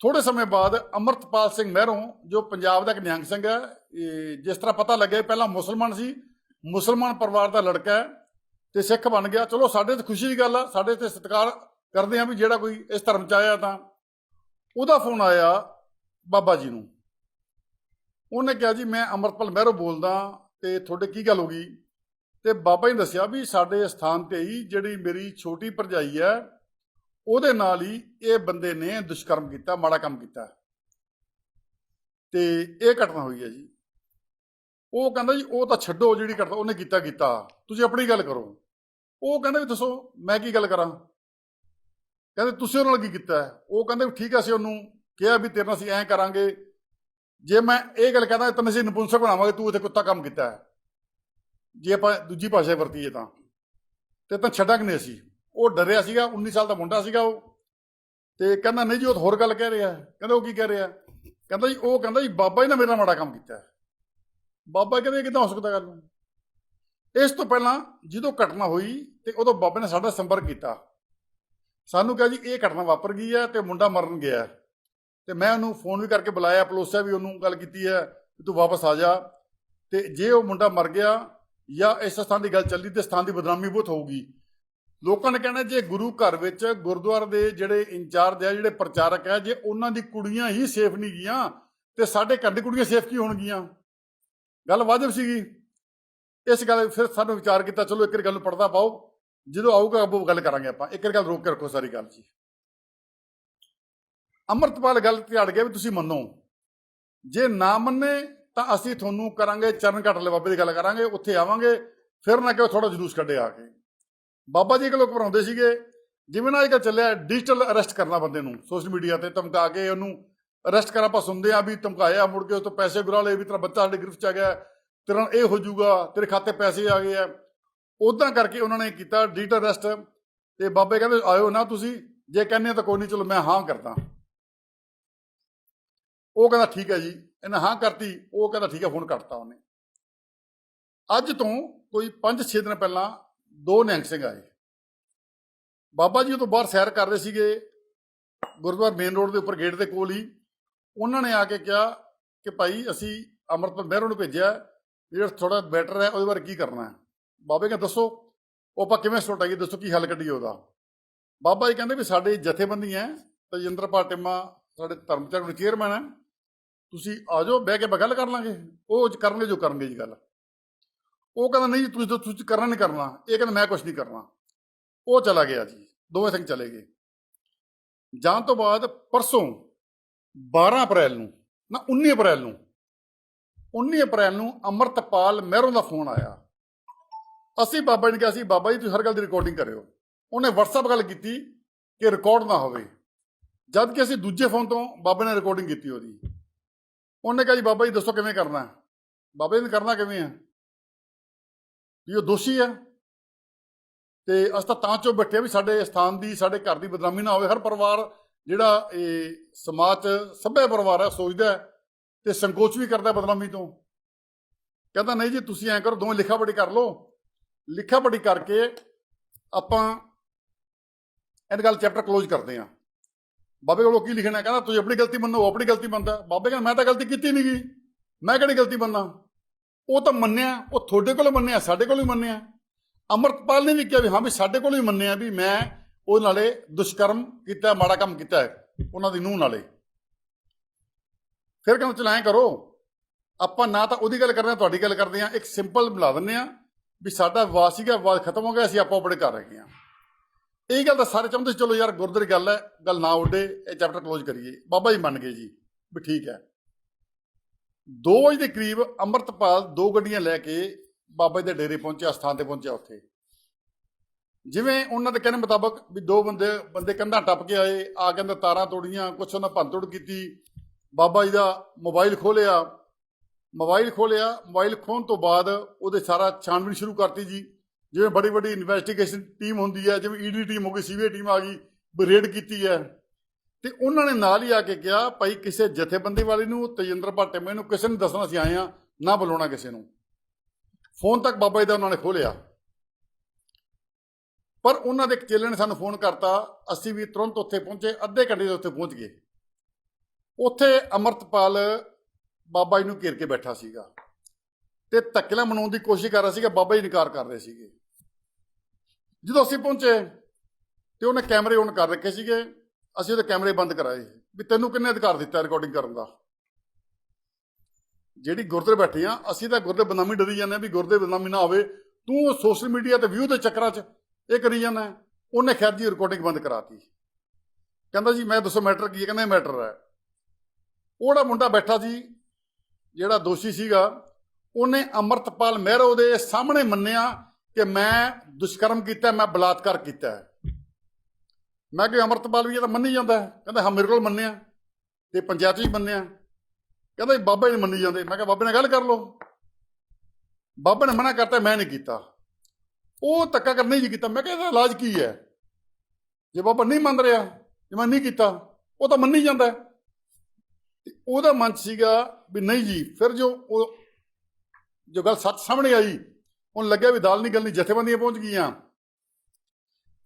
Speaker 1: ਥੋੜੇ ਸਮੇਂ ਬਾਅਦ ਅਮਰਤਪਾਲ ਸਿੰਘ ਮਹਿਰੋਂ, ਜੋ ਪੰਜਾਬ ਦਾ ਇੱਕ ਨਿਹੰਗ ਸਿੰਘ ਹੈ ਜਿਸ ਤਰ੍ਹਾਂ ਪਤਾ ਲੱਗਿਆ ਪਹਿਲਾਂ ਮੁਸਲਮਾਨ ਸੀ, ਮੁਸਲਮਾਨ ਪਰਿਵਾਰ ਦਾ ਲੜਕਾ ਹੈ ਤੇ ਸਿੱਖ ਬਣ ਗਿਆ। ਚਲੋ, ਸਾਡੇ ਤੇ ਖੁਸ਼ੀ ਦੀ ਗੱਲ ਆ, ਸਾਡੇ ਤੇ ਸਤਿਕਾਰ ਕਰਦੇ ਆ ਵੀ ਜਿਹੜਾ ਕੋਈ ਇਸ ਧਰਮ ਚ ਆਇਆ ਤਾਂ। ਉਹਦਾ ਫੋਨ ਆਇਆ ਬਾਬਾ ਜੀ ਨੂੰ। ਉਹਨੇ ਕਿਹਾ, ਜੀ, ਮੈਂ ਅਮਰਤਪਾਲ ਮਹਿਰੋ ਬੋਲਦਾ ਤੇ ਤੁਹਾਡੇ ਕੀ ਗੱਲ ਹੋ ਗਈ? ਤੇ ਬਾਬਾ ਜੀ ਨੇ ਦੱਸਿਆ ਵੀ ਸਾਡੇ ਸਥਾਨ ਤੇ ਹੀ ਜਿਹੜੀ ਮੇਰੀ ਛੋਟੀ ਭਰਜਾਈ ਹੈ ਉਹਦੇ ਨਾਲ ਹੀ ਇਹ ਬੰਦੇ ਨੇ ਦੁਸ਼ਕਰਮ ਕੀਤਾ, ਮਾੜਾ ਕੰਮ ਕੀਤਾ। ਤੇ ਇਹ ਘਟਨਾ ਹੋਈ ਹੈ ਜੀ। ਉਹ ਕਹਿੰਦਾ ਜੀ, ਉਹ ਤਾਂ ਛੱਡੋ ਜਿਹੜੀ ਘਟਨਾ ਉਹਨੇ ਕੀਤਾ ਕੀਤਾ। ਤੁਸੀਂ ਆਪਣੀ ਗੱਲ ਕਰੋ। ਉਹ ਕਹਿੰਦਾ ਵੀ ਦੱਸੋ, ਮੈਂ ਕੀ ਗੱਲ ਕਰਾਂ? ਕਹਿੰਦੇ, ਤੁਸੀਂ ਉਹਨਾਂ ਨਾਲ ਕੀ ਕੀਤਾ? ਉਹ ਕਹਿੰਦੇ ਵੀ ਠੀਕ ਆ, ਅਸੀਂ ਉਹਨੂੰ ਕਿਹਾ ਵੀ ਤੇਰੇ ਨਾਲ ਅਸੀਂ ਐਂ ਕਰਾਂਗੇ। ਜੇ ਮੈਂ ਇਹ ਗੱਲ ਕਹਦਾ, ਤਾਂ ਅਸੀਂ ਨਪੁੰਸਕ ਬਣਾਵਾਂਗੇ, ਤੂੰ ਇੱਥੇ ਕੁੱਤਾ ਕੰਮ ਕੀਤਾ। ਹੈ ਜੇ ਆਪਾਂ ਦੂਜੀ ਭਾਸ਼ਾ ਵਰਤੀਏ ਤਾਂ। ਤੇ ਤਾਂ ਛੱਡਾਂਗੇ ਨਹੀਂ ਅਸੀਂ। ਉਹ ਡਰਿਆ ਸੀਗਾ 19 ਸਾਲ ਦਾ ਮੁੰਡਾ ਸੀਗਾ ਉਹ। ਤੇ ਕਹਿੰਦਾ, ਨਹੀਂ ਜੀ, ਉਹ ਹੋਰ ਗੱਲ ਕਹਿ ਰਿਹਾ ਕਹਿੰਦਾ, ਉਹ ਕੀ ਕਹਿ ਰਿਹਾ ਕਹਿੰਦਾ ਜੀ, ਉਹ ਕਹਿੰਦਾ ਜੀ, ਬਾਬਾ ਜੀ ਨੇ ਮੇਰੇ ਨਾਲ ਮਾੜਾ ਕੰਮ ਕੀਤਾ ਬਾਬਾ ਕਹਿੰਦੇ ਕਿਦਾਂ ਹੋ ਸਕਦਾ ਗੱਲ? ਇਸ ਤੋਂ ਪਹਿਲਾਂ ਜਦੋਂ ਘਟਨਾ ਹੋਈ ਤੇ ਉਦੋਂ ਬਾਬੇ ਨੇ ਸਾਡਾ ਸੰਪਰਕ ਕੀਤਾ। ਸਾਨੂੰ ਕਿਹਾ ਜੀ, ਇਹ ਘਟਨਾ ਵਾਪਰ ਗਈ ਹੈ ਤੇ ਮੁੰਡਾ ਮਰਨ ਗਿਆ ਤੇ ਮੈਂ ਉਹਨੂੰ ਫੋਨ ਵੀ ਕਰਕੇ ਬੁਲਾਇਆ ਪਲੋਸਾ ਵੀ ਉਹਨੂੰ ਗੱਲ ਕੀਤੀ ਹੈ ਕਿ ਤੂੰ ਵਾਪਸ ਆ ਜਾ। ਤੇ ਜੇ ਉਹ ਮੁੰਡਾ ਮਰ ਗਿਆ ਜਾਂ ਇਸ ਸਥਾਨ ਦੀ ਗੱਲ ਚੱਲੀ ਤੇ ਸਥਾਨ ਦੀ ਬਦਨਾਮੀ ਬਹੁਤ ਹੋਊਗੀ। ਲੋਕਾਂ ਨੇ ਕਹਿਣਾ ਜੇ ਗੁਰੂ ਘਰ ਵਿੱਚ ਗੁਰਦੁਆਰੇ ਦੇ ਜਿਹੜੇ ਇੰਚਾਰਜ ਹੈ ਜਿਹੜੇ ਪ੍ਰਚਾਰਕ ਹੈ ਜੇ ਉਹਨਾਂ ਦੀ ਕੁੜੀਆਂ ਹੀ ਸੇਫ ਨਹੀਂ ਗਈਆਂ, ਤੇ ਸਾਡੇ ਘਰ ਦੀ ਕੁੜੀਆਂ ਸੇਫ ਕੀ ਹੋਣਗੀਆਂ ਗੱਲ ਵਾਜਬ ਸੀਗੀ। ਇਸ ਗੱਲ ਫਿਰ ਸਾਨੂੰ ਵਿਚਾਰ ਕੀਤਾ, ਚਲੋ ਇੱਕ ਗੱਲ ਨੂੰ ਪੜਦਾ ਪਾਓ। ਜਦੋਂ ਆਊਗਾ, ਅੱਗੋਂ ਗੱਲ ਕਰਾਂਗੇ ਆਪਾਂ। ਇੱਕ ਗੱਲ ਰੋਕ ਕੇ ਰੱਖੋ ਸਾਰੀ ਗੱਲ ਜੀ। ਅੰਮ੍ਰਿਤਪਾਲ ਗੱਲ ਤੇ ਅੜ ਗਿਆ ਵੀ ਤੁਸੀਂ ਮੰਨੋ। ਜੇ ਨਾ ਮੰਨੇ, ਤਾਂ ਅਸੀਂ ਤੁਹਾਨੂੰ ਕਰਾਂਗੇ, ਚਰਨ ਘੱਟ ਲੈ ਬਾਬੇ ਦੀ ਗੱਲ ਕਰਾਂਗੇ, ਉੱਥੇ ਆਵਾਂਗੇ, ਫਿਰ ਨਾ ਕਿਉਂ ਥੋੜਾ ਜਲੂਸ ਕੱਢੇ ਆ ਕੇ। ਬਾਬਾ ਜੀ ਕਿ ਲੋਕ ਭਰਾਉਂਦੇ ਸੀਗੇ, ਜਿਵੇਂ ਨਾ ਅੱਜ ਚੱਲਿਆ ਡਿਜੀਟਲ ਅਰੈਸਟ ਕਰਨਾ ਬੰਦੇ ਨੂੰ ਸੋਸ਼ਲ ਮੀਡੀਆ ਤੇ ਧਮਕਾ ਕੇ ਉਹਨੂੰ ਅਰੈਸਟ ਕਰਾਂ ਆਪਾਂ ਸੁਣਦੇ ਆ ਵੀ ਧਮਕਾਇਆ ਮੁੜ ਕੇ ਉਸ ਤੋਂ ਪੈਸੇ ਗੁਰਾ ਲਏ ਵੀ ਤੇਰਾ ਬੱਚਾ ਸਾਡੇ ਗ੍ਰਿਫਤ ਚ ਆ ਗਿਆ, ਤੇਰਾ ਇਹ ਹੋ ਜਾਊਗਾ, ਤੇਰੇ ਖਾਤੇ ਪੈਸੇ ਆ ਗਏ ਆ। ਉਦਾਂ ਕਰਕੇ ਉਹਨਾਂ ਨੇ ਕੀਤਾ ਡਿਜੀਟਲ ਅਰੈਸਟ ਤੇ ਬਾਬੇ ਕਹਿੰਦੇ, ਆਇਓ ਨਾ ਤੁਸੀਂ, ਜੇ ਕਹਿੰਦੇ ਹੋ ਤਾਂ ਕੋਈ ਨਹੀਂ ਚਲੋ ਮੈਂ ਹਾਂ ਕਰਦਾ। ਉਹ ਕਹਿੰਦਾ ਠੀਕ ਹੈ ਜੀ, ਇਹਨੇ ਹਾਂ ਕਰਤੀ, ਉਹ ਕਹਿੰਦਾ ਠੀਕ ਹੈ, ਹੁਣ ਕੱਟਤਾ ਉਹਨੇ। ਅੱਜ ਤੋਂ ਕੋਈ 5-6 ਦਿਨ ਪਹਿਲਾਂ ਦੋ ਨਿਹੰਗ ਸਿੰਘ ਆਏ। ਬਾਬਾ ਜੀ ਉਹ ਤੋਂ ਬਾਹਰ ਸੈਰ ਕਰ ਰਹੇ ਸੀਗੇ, ਗੁਰਦੁਆਰਾ ਮੇਨ ਰੋਡ ਦੇ ਉੱਪਰ ਗੇਟ ਦੇ ਕੋਲ ਹੀ। ਉਹਨਾਂ ਨੇ ਆ ਕੇ ਕਿਹਾ ਕਿ ਭਾਈ ਅਸੀਂ ਅੰਮ੍ਰਿਤਪਾਲ ਮਹਿਰੋਂ ਨੂੰ ਭੇਜਿਆ ਜਿਹੜਾ ਥੋੜਾ ਬੈਟਰ ਹੈ, ਉਹਦੇ ਬਾਰੇ ਕੀ ਕਰਨਾ ਹੈ। ਬਾਬੇ ਕਹਿੰਦੇ, ਦੱਸੋ, ਉਹ ਆਪਾਂ ਕਿਵੇਂ ਸੁਟਾਈਏ ਦੱਸੋ ਕੀ ਹੱਲ ਕੱਢੀਏ ਉਹਦਾ। ਬਾਬਾ ਜੀ ਕਹਿੰਦੇ ਵੀ ਸਾਡੇ ਜਥੇਬੰਦੀ ਹੈ ਤਜਿੰਦਰਪਾਲ ਟਿੰਮਾ, ਸਾਡੇ ਧਰਮਚਾਰ ਚੇਅਰਮੈਨ ਹੈ। ਤੁਸੀਂ ਆ ਜਾਓ, ਬਹਿ ਕੇ ਆਪਾਂ ਗੱਲ ਕਰ ਲਾਂਗੇ। ਉਹ ਕਰਨਗੇ ਜੋ ਕਰਨਗੇ ਜੀ ਗੱਲ। ਉਹ ਕਹਿੰਦਾ, ਨਹੀਂ ਜੀ, ਤੁਸੀਂ ਤਾਂ, ਤੁਸੀਂ ਕਰਨਾ ਨਹੀਂ ਕਰਨਾ। ਇਹ ਕਹਿੰਦਾ, ਮੈਂ ਕੁਝ ਨਹੀਂ ਕਰਨਾ। ਉਹ ਚਲਾ ਗਿਆ ਜੀ। ਦੋਵੇਂ ਸਿੰਘ ਚਲੇ ਗਏ। ਜਾਣ ਤੋਂ ਬਾਅਦ ਪਰਸੋਂ 12 ਅਪ੍ਰੈਲ ਨੂੰ, ਨਾ 19 ਅਪ੍ਰੈਲ ਨੂੰ 19 ਅਪ੍ਰੈਲ ਨੂੰ ਅਮਰਤਪਾਲ ਮਹਿਰੋਂ ਦਾ ਫੋਨ ਆਇਆ। ਅਸੀਂ ਬਾਬਾ ਜੀ ਨੇ ਕਿਹਾ ਸੀ, ਬਾਬਾ ਜੀ, ਤੁਸੀਂ ਹਰ ਗੱਲ ਦੀ ਰਿਕਾਰਡਿੰਗ ਕਰਿਓ। ਉਹਨੇ WhatsApp ਗੱਲ ਕੀਤੀ ਕਿ ਰਿਕਾਰਡ ਨਾ ਹੋਵੇ। ਜਦ ਕਿ ਅਸੀਂ ਦੂਜੇ ਫੋਨ ਤੋਂ ਬਾਬੇ ਨੇ ਰਿਕਾਰਡਿੰਗ ਕੀਤੀ ਉਹਦੀ। ਉਹਨੇ ਕਿਹਾ ਜੀ, ਬਾਬਾ ਜੀ, ਦੱਸੋ ਕਿਵੇਂ ਕਰਨਾ? ਹੈ ਬਾਬਾ ਜੀ ਨੇ ਕਰਨਾ ਕਿਵੇਂ ਹੈ ਵੀ ਉਹ ਦੋਸ਼ੀ ਹੈ ਤੇ ਅਸੀਂ ਤਾਂ ਤਾਂ ਚੋ ਬੈਠੇ ਵੀ ਸਾਡੇ ਸਥਾਨ ਦੀ, ਸਾਡੇ ਘਰ ਦੀ ਬਦਨਾਮੀ ਨਾ ਹੋਵੇ। ਹਰ ਪਰਿਵਾਰ ਜਿਹੜਾ ਇਹ ਸਮਾਜ 'ਚ ਸਭੇ ਪਰਿਵਾਰ ਹੈ ਸੋਚਦਾ ਹੈ ਤੇ ਸੰਕੋਚ ਵੀ ਕਰਦਾ ਬਦਨਾਮੀ ਤੋਂ। ਕਹਿੰਦਾ, ਨਹੀਂ ਜੀ, ਤੁਸੀਂ ਐਂ ਕਰੋ, ਦੋਵੇਂ ਲਿਖਾ ਪੜੀ ਕਰ ਲਓ। ਲਿਖਾ ਪੜੀ ਕਰਕੇ ਆਪਾਂ ਇਹ ਗੱਲ ਚੈਪਟਰ ਕਲੋਜ਼ ਕਰਦੇ ਹਾਂ। ਬਾਬੇ ਕੋਲੋਂ ਕੀ ਲਿਖਣਾ ਕਹਿੰਦਾ, ਤੁਸੀਂ ਆਪਣੀ ਗਲਤੀ ਮੰਨੋ, ਉਹ ਆਪਣੀ ਗਲਤੀ ਮੰਨਦਾ ਬਾਬੇ ਕਹਿੰਦਾ, ਮੈਂ ਤਾਂ ਗਲਤੀ ਕੀਤੀ ਨਹੀਂ ਗਈ ਮੈਂ ਕਿਹੜੀ ਗਲਤੀ ਮੰਨਾਂ? ਉਹ ਤਾਂ ਮੰਨਿਆ, ਉਹ ਤੁਹਾਡੇ ਕੋਲੋਂ ਮੰਨਿਆ, ਸਾਡੇ ਕੋਲੋਂ ਵੀ ਮੰਨਿਆ। ਅਮਰਤਪਾਲ ਨੇ ਵੀ ਕਿਹਾ ਵੀ ਹਾਂ ਵੀ ਸਾਡੇ ਕੋਲੋਂ ਵੀ ਮੰਨਿਆ ਵੀ ਮੈਂ ਉਹ ਨਾਲੇ ਦੁਸ਼ਕਰਮ ਕੀਤਾ, ਮਾੜਾ ਕੰਮ ਕੀਤਾ ਉਹਨਾਂ ਦੀ ਨੂੰਹ ਨਾਲੇ। ਫਿਰ ਕਹਿੰਦੇ ਚਲਾਇਆ ਕਰੋ, ਆਪਾਂ ਨਾ ਤਾਂ ਉਹਦੀ ਗੱਲ ਕਰਦੇ ਹਾਂ, ਤੁਹਾਡੀ ਗੱਲ ਕਰਦੇ ਹਾਂ, ਇੱਕ ਸਿੰਪਲ ਬੁਲਾ ਦਿੰਦੇ ਹਾਂ ਵੀ ਸਾਡਾ ਵਿਵਾਦ ਸੀਗਾ ਵਿਵਾਦ ਖਤਮ ਹੋ ਗਿਆ, ਅਸੀਂ ਆਪੋ ਆਪਣੇ ਘਰ ਰਹਿ ਗਏ ਹਾਂ। ਇਹ ਗੱਲ ਤਾਂ ਸਾਰੇ ਚਾਹੁੰਦੇ ਸੀ, ਚਲੋ ਯਾਰ ਗੁਰਦੁਆਰੇ ਗੱਲ ਹੈ, ਗੱਲ ਨਾ ਉੱਡੇ, ਇਹ ਚੈਪਟਰ ਕਲੋਜ਼ ਕਰੀਏ। ਬਾਬਾ ਜੀ ਮੰਨ ਗਏ ਜੀ, ਵੀ ਠੀਕ ਹੈ। 2 ਵਜੇ ਦੇ ਕਰੀਬ ਅੰਮ੍ਰਿਤਪਾਲ ਦੋ ਗੱਡੀਆਂ ਲੈ ਕੇ ਬਾਬਾ ਜੀ ਦੇ ਡੇਰੇ ਪਹੁੰਚਿਆ, ਸਥਾਨ ਤੇ ਪਹੁੰਚਿਆ ਉੱਥੇ। ਜਿਵੇਂ ਉਹਨਾਂ ਦੇ ਕਹਿਣ ਮੁਤਾਬਕ ਵੀ ਦੋ ਬੰਦੇ ਬੰਦੇ ਕੰਧਾਂ ਟੱਪ ਕੇ ਆਏ, ਆ ਕੇ ਅੰਦਰ ਤਾਰਾਂ ਤੋੜੀਆਂ, ਕੁਛ ਉਹਨਾਂ ਭੰਨਤੋੜ ਕੀਤੀ। ਬਾਬਾ ਜੀ ਦਾ ਮੋਬਾਈਲ ਖੋਲਿਆ ਮੋਬਾਈਲ ਖੋਲਿਆ ਮੋਬਾਈਲ ਖੋਣ ਤੋਂ ਬਾਅਦ ਉਹਦੇ ਸਾਰਾ ਛਾਣਬੀਨ ਸ਼ੁਰੂ ਕਰਤੀ ਜੀ। ਜਿਵੇਂ ਬੜੀ ਵੱਡੀ ਇਨਵੈਸਟੀਗੇਸ਼ਨ ਟੀਮ ਹੁੰਦੀ ਹੈ, ਜਿਵੇਂ ਈਡੀ ਟੀਮ ਹੋ ਗਈ ਸੀਬੀਆਈ ਟੀਮ ਆ ਗਈ ਰੇਡ ਕੀਤੀ ਹੈ। ਤੇ ਉਹਨਾਂ ਨੇ ਨਾਲ ਹੀ ਆ ਕੇ ਕਿਹਾ, ਭਾਈ ਕਿਸੇ ਜਥੇਬੰਦੀ ਵਾਲੇ ਨੂੰ ਤੇਜਿੰਦਰ ਭਾਟੇ ਨੂੰ ਕਿਸੇ ਨੂੰ ਦੱਸਣਾ ਸੀ ਆਏ ਆ ਨਾ ਬੁਲਾਉਣਾ ਕਿਸੇ ਨੂੰ। ਫੋਨ ਤੱਕ ਬਾਬਾ ਜੀ ਦਾ ਉਹਨਾਂ ਨੇ ਖੋਲਿਆ ਪਰ ਉਹਨਾਂ ਦੇ ਇੱਕ ਚੇਲੇ ਨੇ ਸਾਨੂੰ ਫੋਨ ਕਰਤਾ, ਅਸੀਂ ਵੀ ਤੁਰੰਤ ਉੱਥੇ ਪਹੁੰਚੇ, ਅੱਧੇ ਘੰਟੇ ਦੇ ਉੱਥੇ ਪਹੁੰਚ ਗਏ। ਉੱਥੇ ਅਮਰਤਪਾਲ ਬਾਬਾ ਜੀ ਨੂੰ ਘੇਰ ਕੇ ਬੈਠਾ ਸੀਗਾ ਤੇ ਧੱਕੇਲਾ ਮਨਾਉਣ ਦੀ ਕੋਸ਼ਿਸ਼ ਕਰ ਰਿਹਾ ਸੀਗਾ, ਬਾਬਾ ਜੀ ਇਨਕਾਰ ਕਰ ਰਹੇ ਸੀਗੇ। ਜਦੋਂ ਅਸੀਂ ਪਹੁੰਚੇ ਤੇ ਉਹਨੇ ਕੈਮਰੇ ਔਨ ਕਰ ਰੱਖੇ ਸੀਗੇ ਅਸੀਂ ਉਹਦੇ ਕੈਮਰੇ ਬੰਦ ਕਰਾਏ। ਵੀ ਤੈਨੂੰ ਕਿੰਨੇ ਅਧਿਕਾਰ ਦਿੱਤਾ ਰਿਕਾਰਡਿੰਗ ਕਰਨ ਦਾ? ਜਿਹੜੀ ਗੁਰਦੁਆਰੇ ਬੈਠੇ ਆ, ਅਸੀਂ ਤਾਂ ਗੁਰਦੇ ਬਦਨਾਮੀ ਡਰੀ ਜਾਂਦੇ ਆ ਵੀ ਗੁਰਦੇ ਬਦਨਾਮੀ ਨਾ ਹੋਵੇ। ਤੂੰ ਸੋਸ਼ਲ ਮੀਡੀਆ ਤੇ ਵਿਊ ਦੇ ਚੱਕਰਾਂ 'ਚ ਇਹ ਕਰੀ ਜਾਂਦਾ ਹੈ। ਉਹਨੇ ਖੈਰ ਜੀ ਰਿਕਾਰਡਿੰਗ ਬੰਦ ਕਰਾਤੀ। ਕਹਿੰਦਾ ਜੀ, ਮੈਂ ਦੱਸੋ ਮੈਟਰ ਕੀ ਹੈ? ਕਹਿੰਦਾ ਮੈਟਰ ਹੈ। ਉਹੜਾ ਮੁੰਡਾ ਬੈਠਾ ਸੀ, ਜਿਹੜਾ ਦੋਸ਼ੀ ਸੀਗਾ। ਉਹਨੇ ਅਮਰਤਪਾਲ ਮਹਿਰੋ ਦੇ ਸਾਹਮਣੇ ਮੰਨਿਆ ਕਿ ਮੈਂ ਦੁਸ਼ਕਰਮ ਕੀਤਾ, ਮੈਂ ਬਲਾਤਕਾਰ ਕੀਤਾ ਮੈਂ ਕਿ ਅਮਰਤਪਾਲ ਵੀ ਇਹ ਤਾਂ ਮੰਨੀ ਜਾਂਦਾ। ਕਹਿੰਦਾ, ਹਾਂ, ਮੇਰੇ ਕੋਲ ਮੰਨਿਆ। ਤੇ ਪੰਚਾਇਤ ਵੀ ਮੰਨਿਆ। ਕਹਿੰਦਾ ਬਾਬਾ ਜੀ ਮੰਨੀ ਜਾਂਦੇ। ਮੈਂ ਕਿਹਾ, ਬਾਬੇ ਨਾਲ ਗੱਲ ਕਰ ਲਓ। ਬਾਬਾ ਨੇ ਮਨਾ ਕਰਤਾ, ਮੈਂ ਨਹੀਂ ਕੀਤਾ। ਉਹ ਧੱਕਾ ਕਰ ਨਹੀਂ ਜੀ ਕੀਤਾ। ਮੈਂ ਕਿਹਾ, ਇਹਦਾ ਇਲਾਜ ਕੀ ਹੈ? ਜੇ ਬਾਬਾ ਨਹੀਂ ਮੰਨ ਰਿਹਾ, ਜੇ ਮੈਂ ਨਹੀਂ ਕੀਤਾ, ਉਹ ਤਾਂ ਮੰਨੀ ਜਾਂਦਾ। ਉਹਦਾ ਮਨ ਸੀਗਾ ਵੀ ਨਹੀਂ ਜੀ, ਫਿਰ ਜੋ ਉਹ ਜੋ ਗੱਲ ਸੱਚ ਸਾਹਮਣੇ ਆਈ, ਉਹਨੂੰ ਲੱਗਿਆ ਵੀ ਦਾਲ ਨਹੀਂ ਗਲਣੀ, ਜਥੇਬੰਦੀਆਂ ਪਹੁੰਚ ਗਈਆਂ।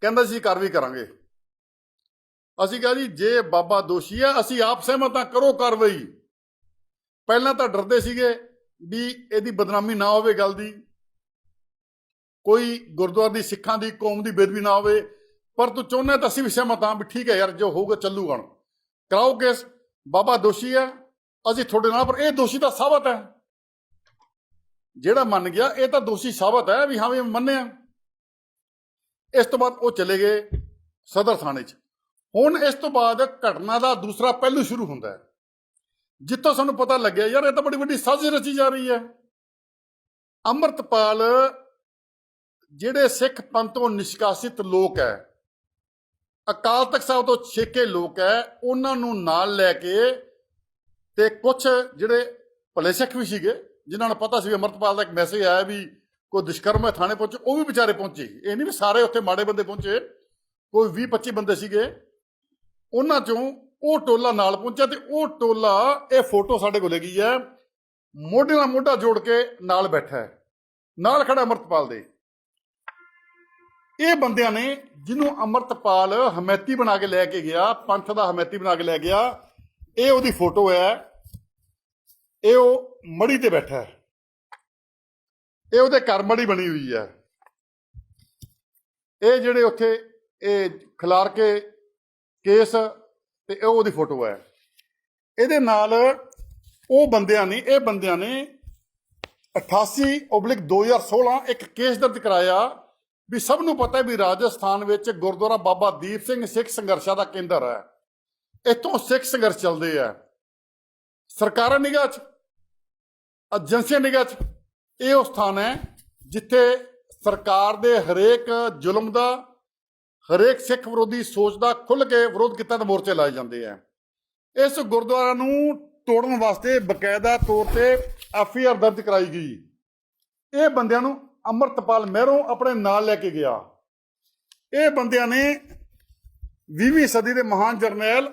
Speaker 1: ਕਹਿੰਦਾ ਸੀ ਕਾਰਵਾਈ ਕਰਾਂਗੇ। ਅਸੀਂ ਕਿਹਾ ਜੀ, ਜੇ ਬਾਬਾ ਦੋਸ਼ੀ ਹੈ ਅਸੀਂ ਆਪ ਸਹਿਮਤ ਹਾਂ, ਕਰੋ ਕਾਰਵਾਈ। ਪਹਿਲਾਂ ਤਾਂ ਡਰਦੇ ਸੀਗੇ ਵੀ ਇਹਦੀ ਬਦਨਾਮੀ ਨਾ ਹੋਵੇ ਗੱਲ ਦੀ। ਕੋਈ ਗੁਰਦੁਆਰੇ ਦੀ ਸਿੱਖਾਂ ਦੀ, ਕੌਮ ਦੀ ਬੇਦਬੀ ਨਾ ਹੋਵੇ। ਪਰ ਤੂੰ ਚਾਹੁੰਦਾ ਤਾਂ ਅਸੀਂ ਵੀ ਸਹਿਮਤ ਹਾਂ ਵੀ ਠੀਕ ਹੈ ਯਾਰ, ਜੋ ਹੋਊਗਾ ਚੱਲੂਗਾ ਕਰਾਓ ਕੇਸ, ਬਾਬਾ ਦੋਸ਼ੀ ਹੈ, ਅਸੀਂ ਤੁਹਾਡੇ ਨਾਲ ਪਰ ਇਹ ਦੋਸ਼ੀ ਤਾਂ ਸਾਬਤ ਹੈ। ਜਿਹੜਾ ਮੰਨ ਗਿਆ, ਇਹ ਤਾਂ ਦੋਸ਼ੀ ਸਾਬਤ ਹੈ ਵੀ ਹਾਂ ਵੀ ਮੰਨਿਆ। ਇਸ ਤੋਂ ਬਾਅਦ ਉਹ ਚਲੇ ਗਏ ਸਦਰ ਥਾਣੇ 'ਚ। ਹੁਣ ਇਸ ਤੋਂ ਬਾਅਦ ਘਟਨਾ ਦਾ ਦੂਸਰਾ ਪਹਿਲੂ ਸ਼ੁਰੂ ਹੁੰਦਾ ਹੈ। ਜਿੱਥੋਂ ਸਾਨੂੰ ਪਤਾ ਲੱਗਿਆ, ਯਾਰ ਇਹ ਤਾਂ ਬੜੀ ਵੱਡੀ ਸਾਜ਼ਿਸ਼ ਰਚੀ ਜਾ ਰਹੀ ਹੈ। ਅੰਮ੍ਰਿਤਪਾਲ ਜਿਹੜੇ ਸਿੱਖ ਪੰਥ ਤੋਂ ਨਿਸ਼ਕਾਸਿਤ ਲੋਕ ਹੈ, ਅਕਾਲ ਤਖਤ ਸਾਹਿਬ ਤੋਂ ਛੇਕੇ ਲੋਕ ਹੈ, ਉਹਨਾਂ ਨੂੰ ਨਾਲ ਲੈ ਕੇ ਤੇ ਕੁਝ ਜਿਹੜੇ ਭਲੇ ਸਿੱਖ ਵੀ ਸੀਗੇ, ਜਿਨ੍ਹਾਂ ਨੂੰ ਪਤਾ ਸੀ ਵੀ ਅੰਮ੍ਰਿਤਪਾਲ ਦਾ ਇੱਕ ਮੈਸੇਜ ਆਇਆ ਵੀ ਕੋਈ ਦੁਸ਼ਕਰਮ ਹੈ ਥਾਣੇ ਪਹੁੰਚੇ, ਉਹ ਵੀ ਵਿਚਾਰੇ ਪਹੁੰਚੇ। ਇਹ ਨਹੀਂ ਵੀ ਸਾਰੇ ਉੱਥੇ ਮਾੜੇ ਬੰਦੇ ਪਹੁੰਚੇ, ਕੋਈ 20 25 ਬੰਦੇ ਸੀਗੇ। ਉਹਨਾਂ ਚੋਂ ਉਹ ਟੋਲਾ ਨਾਲ ਪਹੁੰਚਿਆ ਤੇ ਉਹ ਟੋਲਾ, ਇਹ ਫੋਟੋ ਸਾਡੇ ਕੋਲ ਹੈਗੀ ਹੈ। ਮੋਢੇ ਨਾਲ ਮੋਢਾ ਜੋੜ ਕੇ ਨਾਲ ਬੈਠਾ ਹੈ। ਨਾਲ ਖੜਾ ਅੰਮ੍ਰਿਤਪਾਲ ਦੇ। ਇਹ ਬੰਦਿਆਂ ਨੇ ਜਿਹਨੂੰ ਅੰਮ੍ਰਿਤਪਾਲ ਹਮੈਤੀ ਬਣਾ ਕੇ ਲੈ ਕੇ ਗਿਆ, ਪੰਥ ਦਾ ਹਮੈਤੀ ਬਣਾ ਕੇ ਲੈ ਗਿਆ, ਇਹ ਉਹਦੀ ਫੋਟੋ ਹੈ। ਇਹ ਉਹ ਮੜੀ ਤੇ ਬੈਠਾ ਹੈ। ਇਹ ਉਹਦੇ ਘਰ ਮੜੀ ਬਣੀ ਹੋਈ ਹੈ। ਇਹ ਜਿਹੜੇ ਉੱਥੇ ਇਹ ਖਿਲਾਰ ਕੇ ਕੇਸ ਤੇ ਇਹ ਉਹਦੀ ਫੋਟੋ ਹੈ। ਇਹਦੇ ਨਾਲ ਉਹ ਬੰਦਿਆਂ ਨੇ, ਇਹ ਬੰਦਿਆਂ ਨੇ 88 ਓਬਲਿਕ 2016 ਇੱਕ ਕੇਸ ਦਰਜ ਕਰਾਇਆ ਵੀ ਸਭ ਨੂੰ ਪਤਾ ਹੈ ਵੀ ਰਾਜਸਥਾਨ ਵਿੱਚ ਗੁਰਦੁਆਰਾ ਬਾਬਾ ਦੀਪ ਸਿੰਘ ਸਿੱਖ ਸੰਘਰਸ਼ਾਂ ਦਾ ਕੇਂਦਰ ਹੈ। ਇੱਥੋਂ ਸਿੱਖ ਸੰਘਰਸ਼ ਚੱਲਦੇ ਆ ਸਰਕਾਰਾਂ ਨਿਗਾਹ 'ਚ, ਏਜੰਸੀਆਂ ਨਿਗਾਹ 'ਚ ਇਹ ਉਹ ਸਥਾਨ ਹੈ ਜਿੱਥੇ ਸਰਕਾਰ ਦੇ ਹਰੇਕ ਜ਼ੁਲਮ ਦਾ ਹਰੇਕ ਸਿੱਖ ਵਿਰੋਧੀ ਸੋਚ ਦਾ ਖੁੱਲ੍ਹ ਕੇ ਵਿਰੋਧ ਕੀਤਾ ਤੇ ਮੋਰਚੇ ਲਾਏ ਜਾਂਦੇ ਆ। ਇਸ ਗੁਰਦੁਆਰਾ ਨੂੰ ਤੋੜਨ ਵਾਸਤੇ ਬਕਾਇਦਾ ਤੌਰ ਤੇ ਐਫਆਈਆਰ ਦਰਜ ਕਰਾਈ ਗਈ। ਇਹ ਬੰਦਿਆਂ ਨੂੰ ਅਮਰਤਪਾਲ ਮਹਿਰੋਂ ਆਪਣੇ ਨਾਲ ਲੈ ਕੇ ਗਿਆ। ਇਹ ਬੰਦਿਆਂ ਨੇ 20ਵੀਂ ਸਦੀ ਦੇ ਮਹਾਨ ਜਰਨੈਲ,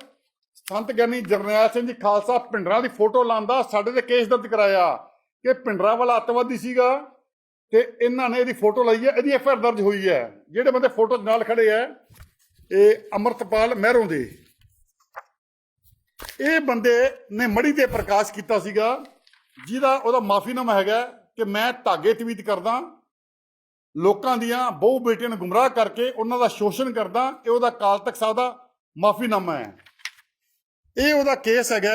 Speaker 1: ਸੰਤ ਗਿਆਨੀ ਜਰਨੈਲ ਸਿੰਘ ਜੀ ਖਾਲਸਾ ਪਿੰਡਰਾਂ ਦੀ ਫੋਟੋ ਲਾਉਂਦਾ ਸਾਡੇ ਤੇ ਕੇਸ ਦਰਜ ਕਰਾਇਆ ਕਿ ਪਿੰਡਰਾਂ ਵਾਲਾ ਅੱਤਵਾਦੀ ਸੀਗਾ। ਤੇ ਇਹਨਾਂ ਨੇ ਇਹਦੀ ਫੋਟੋ ਲਈ ਹੈ, ਇਹਦੀ ਐਫ ਆਰ ਦਰਜ ਹੋਈ ਹੈ। ਜਿਹੜੇ ਬੰਦੇ ਫੋਟੋ ਦੇ ਨਾਲ ਖੜੇ ਹੈ, ਇਹ ਅਮਰਤਪਾਲ ਮਹਿਰੋਂ ਦੇ। ਇਹ ਬੰਦੇ ਨੇ ਮੜੀ ਤੇ ਪ੍ਰਕਾਸ਼ ਕੀਤਾ ਸੀਗਾ, ਜਿਹਦਾ ਉਹਦਾ ਮਾਫੀਨਾਮਾ ਹੈਗਾ ਕਿ ਮੈਂ ਧਾਗੇ ਤਵੀਤ ਕਰਦਾ, ਲੋਕਾਂ ਦੀਆਂ ਬਹੁ ਬੇਟੀਆਂ ਨੂੰ ਗੁੰਮਰਾਹ ਕਰਕੇ ਉਹਨਾਂ ਦਾ ਸ਼ੋਸ਼ਣ ਕਰਦਾ, ਇਹ ਉਹਦਾ ਕਾਲ ਤਖਤ ਸਾਹਿਬ ਦਾ ਮਾਫੀਨਾਮਾ ਹੈ। ਇਹ ਉਹਦਾ ਕੇਸ ਹੈਗਾ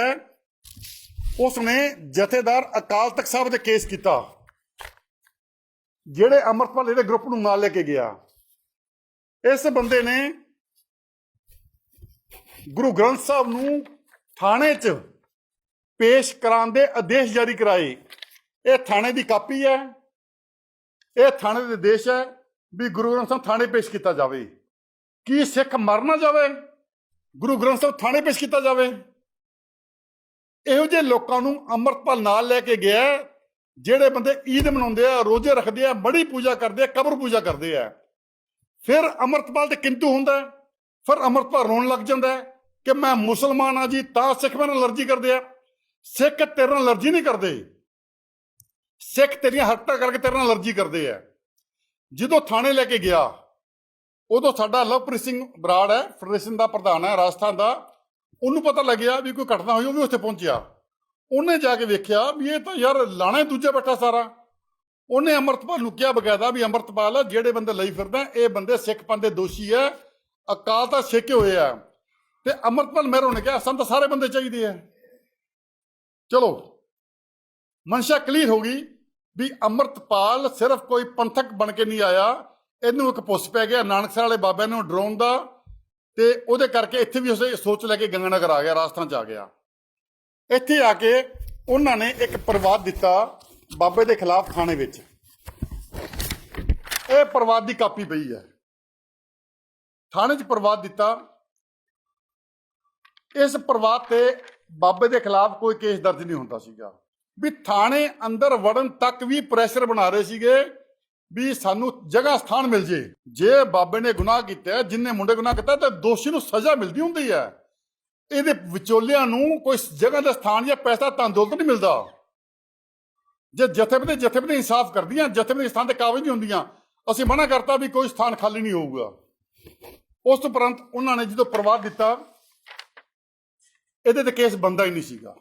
Speaker 1: ਉਸ ਨੇ ਜਥੇਦਾਰ ਅਕਾਲ ਤਖਤ ਸਾਹਿਬ ਦੇ ਕੇਸ ਕੀਤਾ। ਜਿਹੜੇ ਅਮਰਪਾਲ ਜਿਹੜੇ ਗਰੁੱਪ ਨੂੰ ਨਾਲ ਲੈ ਕੇ ਗਿਆ। ਇਸ ਬੰਦੇ ਨੇ ਗੁਰੂ ਗ੍ਰੰਥ ਸਾਹਿਬ ਨੂੰ ਥਾਣੇ 'ਚ ਪੇਸ਼ ਕਰਾਉਣ ਦੇ ਆਦੇਸ਼ ਜਾਰੀ ਕਰਾਏ। ਇਹ ਥਾਣੇ ਦੀ ਕਾਪੀ ਹੈ। ਇਹ ਥਾਣੇ ਦੇ ਆਦੇਸ਼ ਹੈ ਵੀ ਗੁਰੂ ਗ੍ਰੰਥ ਸਾਹਿਬ ਥਾਣੇ ਪੇਸ਼ ਕੀਤਾ ਜਾਵੇ। ਕੀ ਸਿੱਖ ਮਰ ਨਾ ਜਾਵੇ? ਗੁਰੂ ਗ੍ਰੰਥ ਸਾਹਿਬ ਥਾਣੇ ਪੇਸ਼ ਕੀਤਾ ਜਾਵੇ। ਇਹੋ ਜਿਹੇ ਲੋਕਾਂ ਨੂੰ ਅੰਮ੍ਰਿਤਪਾਲ ਨਾਲ ਲੈ ਕੇ ਗਿਆ ਜਿਹੜੇ ਬੰਦੇ ਈਦ ਮਨਾਉਂਦੇ ਆ, ਰੋਜ਼ੇ ਰੱਖਦੇ ਆ, ਬੜੀ ਪੂਜਾ ਕਰਦੇ ਆ, ਕਬਰ ਪੂਜਾ ਕਰਦੇ ਆ। ਫਿਰ ਅੰਮ੍ਰਿਤਪਾਲ ਤੇ ਕਿੰਤੂ ਹੁੰਦਾ ਫਿਰ ਅੰਮ੍ਰਿਤਪਾਲ ਰੋਣ ਲੱਗ ਜਾਂਦਾ ਕਿ ਮੈਂ ਮੁਸਲਮਾਨ ਆ ਜੀ, ਤਾਂ ਸਿੱਖ ਮੇਰੇ ਨਾਲ ਅਲਰਜੀ ਕਰਦੇ ਆ। ਸਿੱਖ ਤੇਰੇ ਨਾਲ ਅਲਰਜੀ ਨਹੀਂ ਕਰਦੇ। ਸਿੱਖ ਤੇਰੀਆਂ ਹਰਕਤਾਂ ਕਰਕੇ ਤੇਰੇ ਨਾਲ ਅਲਰਜੀ ਕਰਦੇ ਆ। ਜਦੋਂ ਥਾਣੇ ਲੈ ਕੇ ਗਿਆ, ਉਦੋਂ ਸਾਡਾ ਲਵਪ੍ਰੀਤ ਸਿੰਘ ਬਰਾੜ ਹੈ, ਫੈਡਰੇਸ਼ਨ ਦਾ ਪ੍ਰਧਾਨ ਹੈ, ਰਾਜਸਥਾਨ ਦਾ। ਉਹਨੂੰ ਪਤਾ ਲੱਗਿਆ ਵੀ ਕੋਈ ਘਟਨਾ ਹੋਈ, ਉਹ ਵੀ ਉੱਥੇ ਪਹੁੰਚਿਆ। ਉਹਨੇ ਜਾ ਕੇ ਵੇਖਿਆ ਵੀ ਇਹ ਤਾਂ ਯਾਰ ਲਾਣਾ ਹੀ ਦੂਜੇ ਬੈਠਾ ਸਾਰਾ। ਉਹਨੇ ਅੰਮ੍ਰਿਤਪਾਲ ਨੂੰ ਕਿਹਾ ਬਕਾਇਦਾ ਵੀ ਅੰਮ੍ਰਿਤਪਾਲ, ਜਿਹੜੇ ਬੰਦੇ ਲਈ ਫਿਰਦਾ, ਇਹ ਬੰਦੇ ਸਿੱਖ ਪੰਥ ਦੇ ਦੋਸ਼ੀ ਹੈ ਅਕਾਲ ਤਾਂ ਸਿੱਖ ਹੋਏ ਆ ਤੇ ਅੰਮ੍ਰਿਤਪਾਲ ਮਹਿਰੋਂ ਨੇ ਕਿਹਾ, ਸਾਨੂੰ ਤਾਂ ਸਾਰੇ ਬੰਦੇ ਚਾਹੀਦੇ ਆ ਚਲੋ, ਮਨਸ਼ਾ ਕਲੀਅਰ ਹੋ ਗਈ ਵੀ ਅੰਮ੍ਰਿਤਪਾਲ ਸਿਰਫ ਕੋਈ ਪੰਥਕ ਬਣ ਕੇ ਨਹੀਂ ਆਇਆ। ਇਹਨੂੰ ਇੱਕ ਪੁੱਛ ਪੈ ਗਿਆ ਨਾਨਕਸਰ ਵਾਲੇ ਬਾਬੇ ਨੂੰ ਡਰਾਉਣ ਦਾ। ਤੇ ਉਹਦੇ ਕਰਕੇ ਇੱਥੇ ਵੀ ਉਸੇ ਸੋਚ ਲੈ ਕੇ ਗੰਗਾਨਗਰ ਆ ਗਿਆ, ਰਾਜਸਥਾਨ ਚ ਆ ਗਿਆ। ਇੱਥੇ ਆ ਕੇ ਉਹਨਾਂ ਨੇ ਇੱਕ ਪ੍ਰਵਾਦ ਦਿੱਤਾ ਬਾਬੇ ਦੇ ਖਿਲਾਫ ਥਾਣੇ ਵਿੱਚ। ਇਹ ਪ੍ਰਵਾਦ ਦੀ ਕਾਪੀ ਪਈ ਹੈ। ਥਾਣੇ 'ਚ ਪ੍ਰਵਾਦ ਦਿੱਤਾ। ਇਸ ਪ੍ਰਵਾਦ ਤੇ ਬਾਬੇ ਦੇ ਖਿਲਾਫ ਕੋਈ ਕੇਸ ਦਰਜ ਨਹੀਂ ਹੁੰਦਾ ਸੀਗਾ। ਵੀ ਥਾਣੇ ਅੰਦਰ ਵੜਨ ਤੱਕ ਵੀ ਪ੍ਰੈਸ਼ਰ ਬਣਾ ਰਹੇ ਸੀਗੇ ਵੀ ਸਾਨੂੰ ਜਗ੍ਹਾ ਸਥਾਨ ਮਿਲ ਜੇ। ਜੇ ਬਾਬੇ ਨੇ ਗੁਨਾਹ ਕੀਤਾ, ਜਿੰਨੇ ਮੁੰਡੇ ਗੁਨਾਹ ਕੀਤਾ, ਤੇ ਦੋਸ਼ੀ ਨੂੰ ਸਜ਼ਾ ਮਿਲਦੀ ਹੁੰਦੀ ਹੈ। ਇਹਦੇ ਵਿਚੋਲਿਆਂ ਨੂੰ ਕੋਈ ਜਗ੍ਹਾ ਦਾ ਸਥਾਨ ਜਾਂ ਪੈਸਾ ਤੰਦੋਲਤ ਨਹੀਂ ਮਿਲਦਾ। ਜੇ ਜਥੇਬੰਦੀ ਜਥੇਬੰਦੀ ਇਨਸਾਫ ਕਰਦੀਆਂ, ਜਥੇਬੰਦੀ ਸਥਾਨ ਤੇ ਕਾਬਜ ਨਹੀਂ ਹੁੰਦੀਆਂ, ਅਸੀਂ ਮਨਾ ਕਰਤਾ ਵੀ ਕੋਈ ਸਥਾਨ ਖਾਲੀ ਨਹੀਂ ਹੋਊਗਾ। ਉਸ ਤੋਂ ਉਪਰੰਤ ਉਹਨਾਂ ਨੇ ਜਦੋਂ ਪਰਵਾਹ ਦਿੱਤਾ ਇਹਦੇ ਤੇ ਕੇਸ ਬੰਦਾ ਹੀ ਨਹੀਂ ਸੀਗਾ।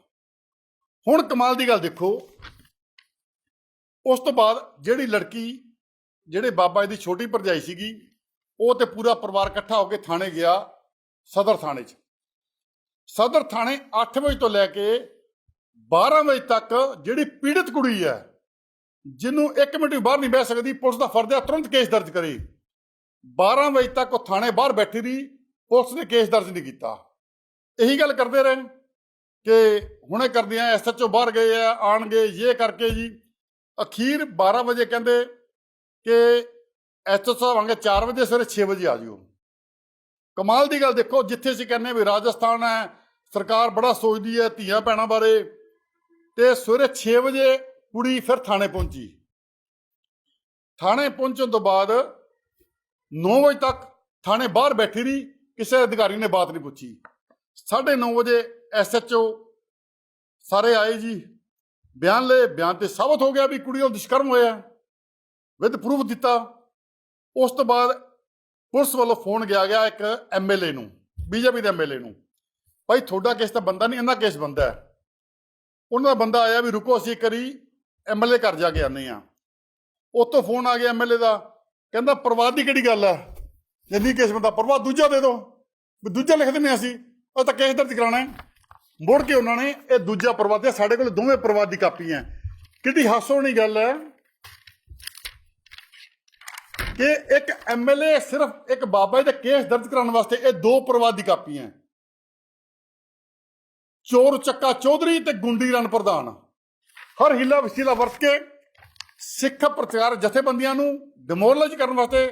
Speaker 1: ਹੁਣ ਕਮਾਲ ਦੀ ਗੱਲ ਦੇਖੋ, ਉਸ ਤੋਂ ਬਾਅਦ ਜਿਹੜੀ ਲੜਕੀ, ਜਿਹੜੇ ਬਾਬਾ ਜੀ ਦੀ ਛੋਟੀ ਭਰਜਾਈ ਸੀਗੀ, ਉਹ ਤੇ ਪੂਰਾ ਪਰਿਵਾਰ ਇਕੱਠਾ ਹੋ ਕੇ ਥਾਣੇ ਗਿਆ, ਸਦਰ ਥਾਣੇ 'ਚ। ਸਦਰ ਥਾਣੇ 8 ਵਜੇ ਤੋਂ ਲੈ ਕੇ 12 ਵਜੇ ਤੱਕ ਜਿਹੜੀ ਪੀੜਤ ਕੁੜੀ ਹੈ, ਜਿਹਨੂੰ 1 ਮਿੰਟ ਵੀ ਬਾਹਰ ਨਹੀਂ ਬਹਿ ਸਕਦੀ, ਪੁਲਿਸ ਦਾ ਫਰਜ਼ ਹੈ ਤੁਰੰਤ ਕੇਸ ਦਰਜ ਕਰੇ। 12 ਵਜੇ ਤੱਕ ਉਹ ਥਾਣੇ ਬਾਹਰ ਬੈਠੀ ਦੀ ਪੁਲਿਸ ਨੇ ਕੇਸ ਦਰਜ ਨਹੀਂ ਕੀਤਾ। ਇਹੀ ਗੱਲ ਕਰਦੇ ਰਹੇ ਕਿ ਹੁਣੇ ਕਰਦੇ ਕਰਦੀਆਂ ਐਸਐਚਓ ਬਾਹਰ ਗਏ ਆ, ਆਣਗੇ ਇਹ ਕਰਕੇ ਜੀ। ਅਖੀਰ 12 ਵਜੇ ਕਹਿੰਦੇ ਕਿ ਐਸਐਚਓ ਸਾਹਿਬ ਆਣਗੇ 4 ਵਜੇ ਸਵੇਰੇ 6 ਵਜੇ ਆ ਜਿਓ। ਕਮਾਲ ਦੀ ਗੱਲ ਦੇਖੋ, ਜਿੱਥੇ ਅਸੀਂ ਕਹਿੰਦੇ ਵੀ ਰਾਜਸਥਾਨ ਹੈ, ਸਰਕਾਰ ਬੜਾ ਸੋਚਦੀ ਹੈ ਧੀਆਂ ਭੈਣਾਂ ਬਾਰੇ। ਤੇ ਸਵੇਰੇ 6 ਵਜੇ ਕੁੜੀ ਫਿਰ ਥਾਣੇ ਪਹੁੰਚੀ। ਥਾਣੇ ਪਹੁੰਚਣ ਤੋਂ ਬਾਅਦ 9 ਵਜੇ ਤੱਕ ਥਾਣੇ ਬਾਹਰ ਬੈਠੀ ਰਹੀ, ਕਿਸੇ ਅਧਿਕਾਰੀ ਨੇ ਬਾਤ ਨਹੀਂ ਪੁੱਛੀ। 9:30 ਵਜੇ ਐਸਐਚਓ ਸਾਰੇ ਆਏ ਜੀ, ਬਿਆਨ ਲਏ, ਬਿਆਨ ਤੇ ਸਾਬਤ ਹੋ ਗਿਆ ਵੀ ਕੁੜੀ ਨਾਲ ਦੁਸ਼ਕਰਮ ਹੋਇਆ। ਵਿਦ ਪ੍ਰੂਫ ਦਿੱਤਾ। ਉਸ ਤੋਂ ਬਾਅਦ ਪੁਲਿਸ ਵੱਲੋਂ ਫੋਨ ਗਿਆ ਗਿਆ ਇੱਕ ਐਮਐਲਏ ਨੂੰ ਬੀਜੇਪੀ ਦੇ ਐਮਐਲਏ ਨੂੰ। ਭਾਈ ਤੁਹਾਡਾ ਕੇਸ ਤਾਂ ਬੰਦਾ ਨਹੀਂ ਇਹਨਾਂ ਕੇਸ ਬੰਦਾ ਹੈ। ਉਹਨਾਂ ਦਾ ਬੰਦਾ ਆਇਆ ਵੀ ਰੁਕੋ, ਅਸੀਂ ਕਰੀ ਐਮਐਲਏ ਘਰ ਜਾ ਕੇ ਆਨੇ ਆ ਉੱਥੋਂ ਫੋਨ ਆ ਗਿਆ ਐਮਐਲਏ ਦਾ, ਕਹਿੰਦਾ ਪਰਵਾਹ ਦੀ ਕਿਹੜੀ ਗੱਲ ਹੈ ਜਿੰਨੀ ਕੇਸ ਬੰਦਾ ਪਰਵਾਹ ਦੂਜਾ ਦੇ ਦਿਓ। ਵੀ ਦੂਜਾ ਲਿਖ ਦਿੰਦੇ ਹਾਂ ਅਸੀਂ, ਉਹ ਤਾਂ ਕੇਸ ਦਰਜ ਕਰਾਉਣਾ ਮੁੜ ਕੇ ਉਹਨਾਂ ਨੇ ਇਹ ਦੂਜਾ ਪਰਵਾਹ ਸਾਡੇ ਕੋਲ ਦੋਵੇਂ ਪਰਵਾਹ ਦੀ ਕਾਪੀਆਂ ਕਿੱਡੀ ਹਾਸੋਣੀ ਗੱਲ ਹੈ? ਕਿ ਇੱਕ ਐਮਐਲਏ ਸਿਰਫ ਇੱਕ ਬਾਬਾ ਜੀ ਦੇ ਕੇਸ ਦਰਜ ਕਰਾਉਣ ਵਾਸਤੇ ਇਹ ਦੋ ਪਰਿਵਾਰ ਦੀ ਕਾਪੀਆਂ ਚੋਰ ਚੱਕਾ ਚੌਧਰੀ ਤੇ ਗੁੰਡੀ ਰਣ ਪ੍ਰਧਾਨ। ਹਰ ਹਿੱਲਾ ਵਸੀਲਾ ਵਰਤ ਕੇ ਸਿੱਖ ਪ੍ਰਚਾਰ ਜਥੇਬੰਦੀਆਂ ਨੂੰ ਡਿਮੋਰਲਾਈਜ਼ ਕਰਨ ਵਾਸਤੇ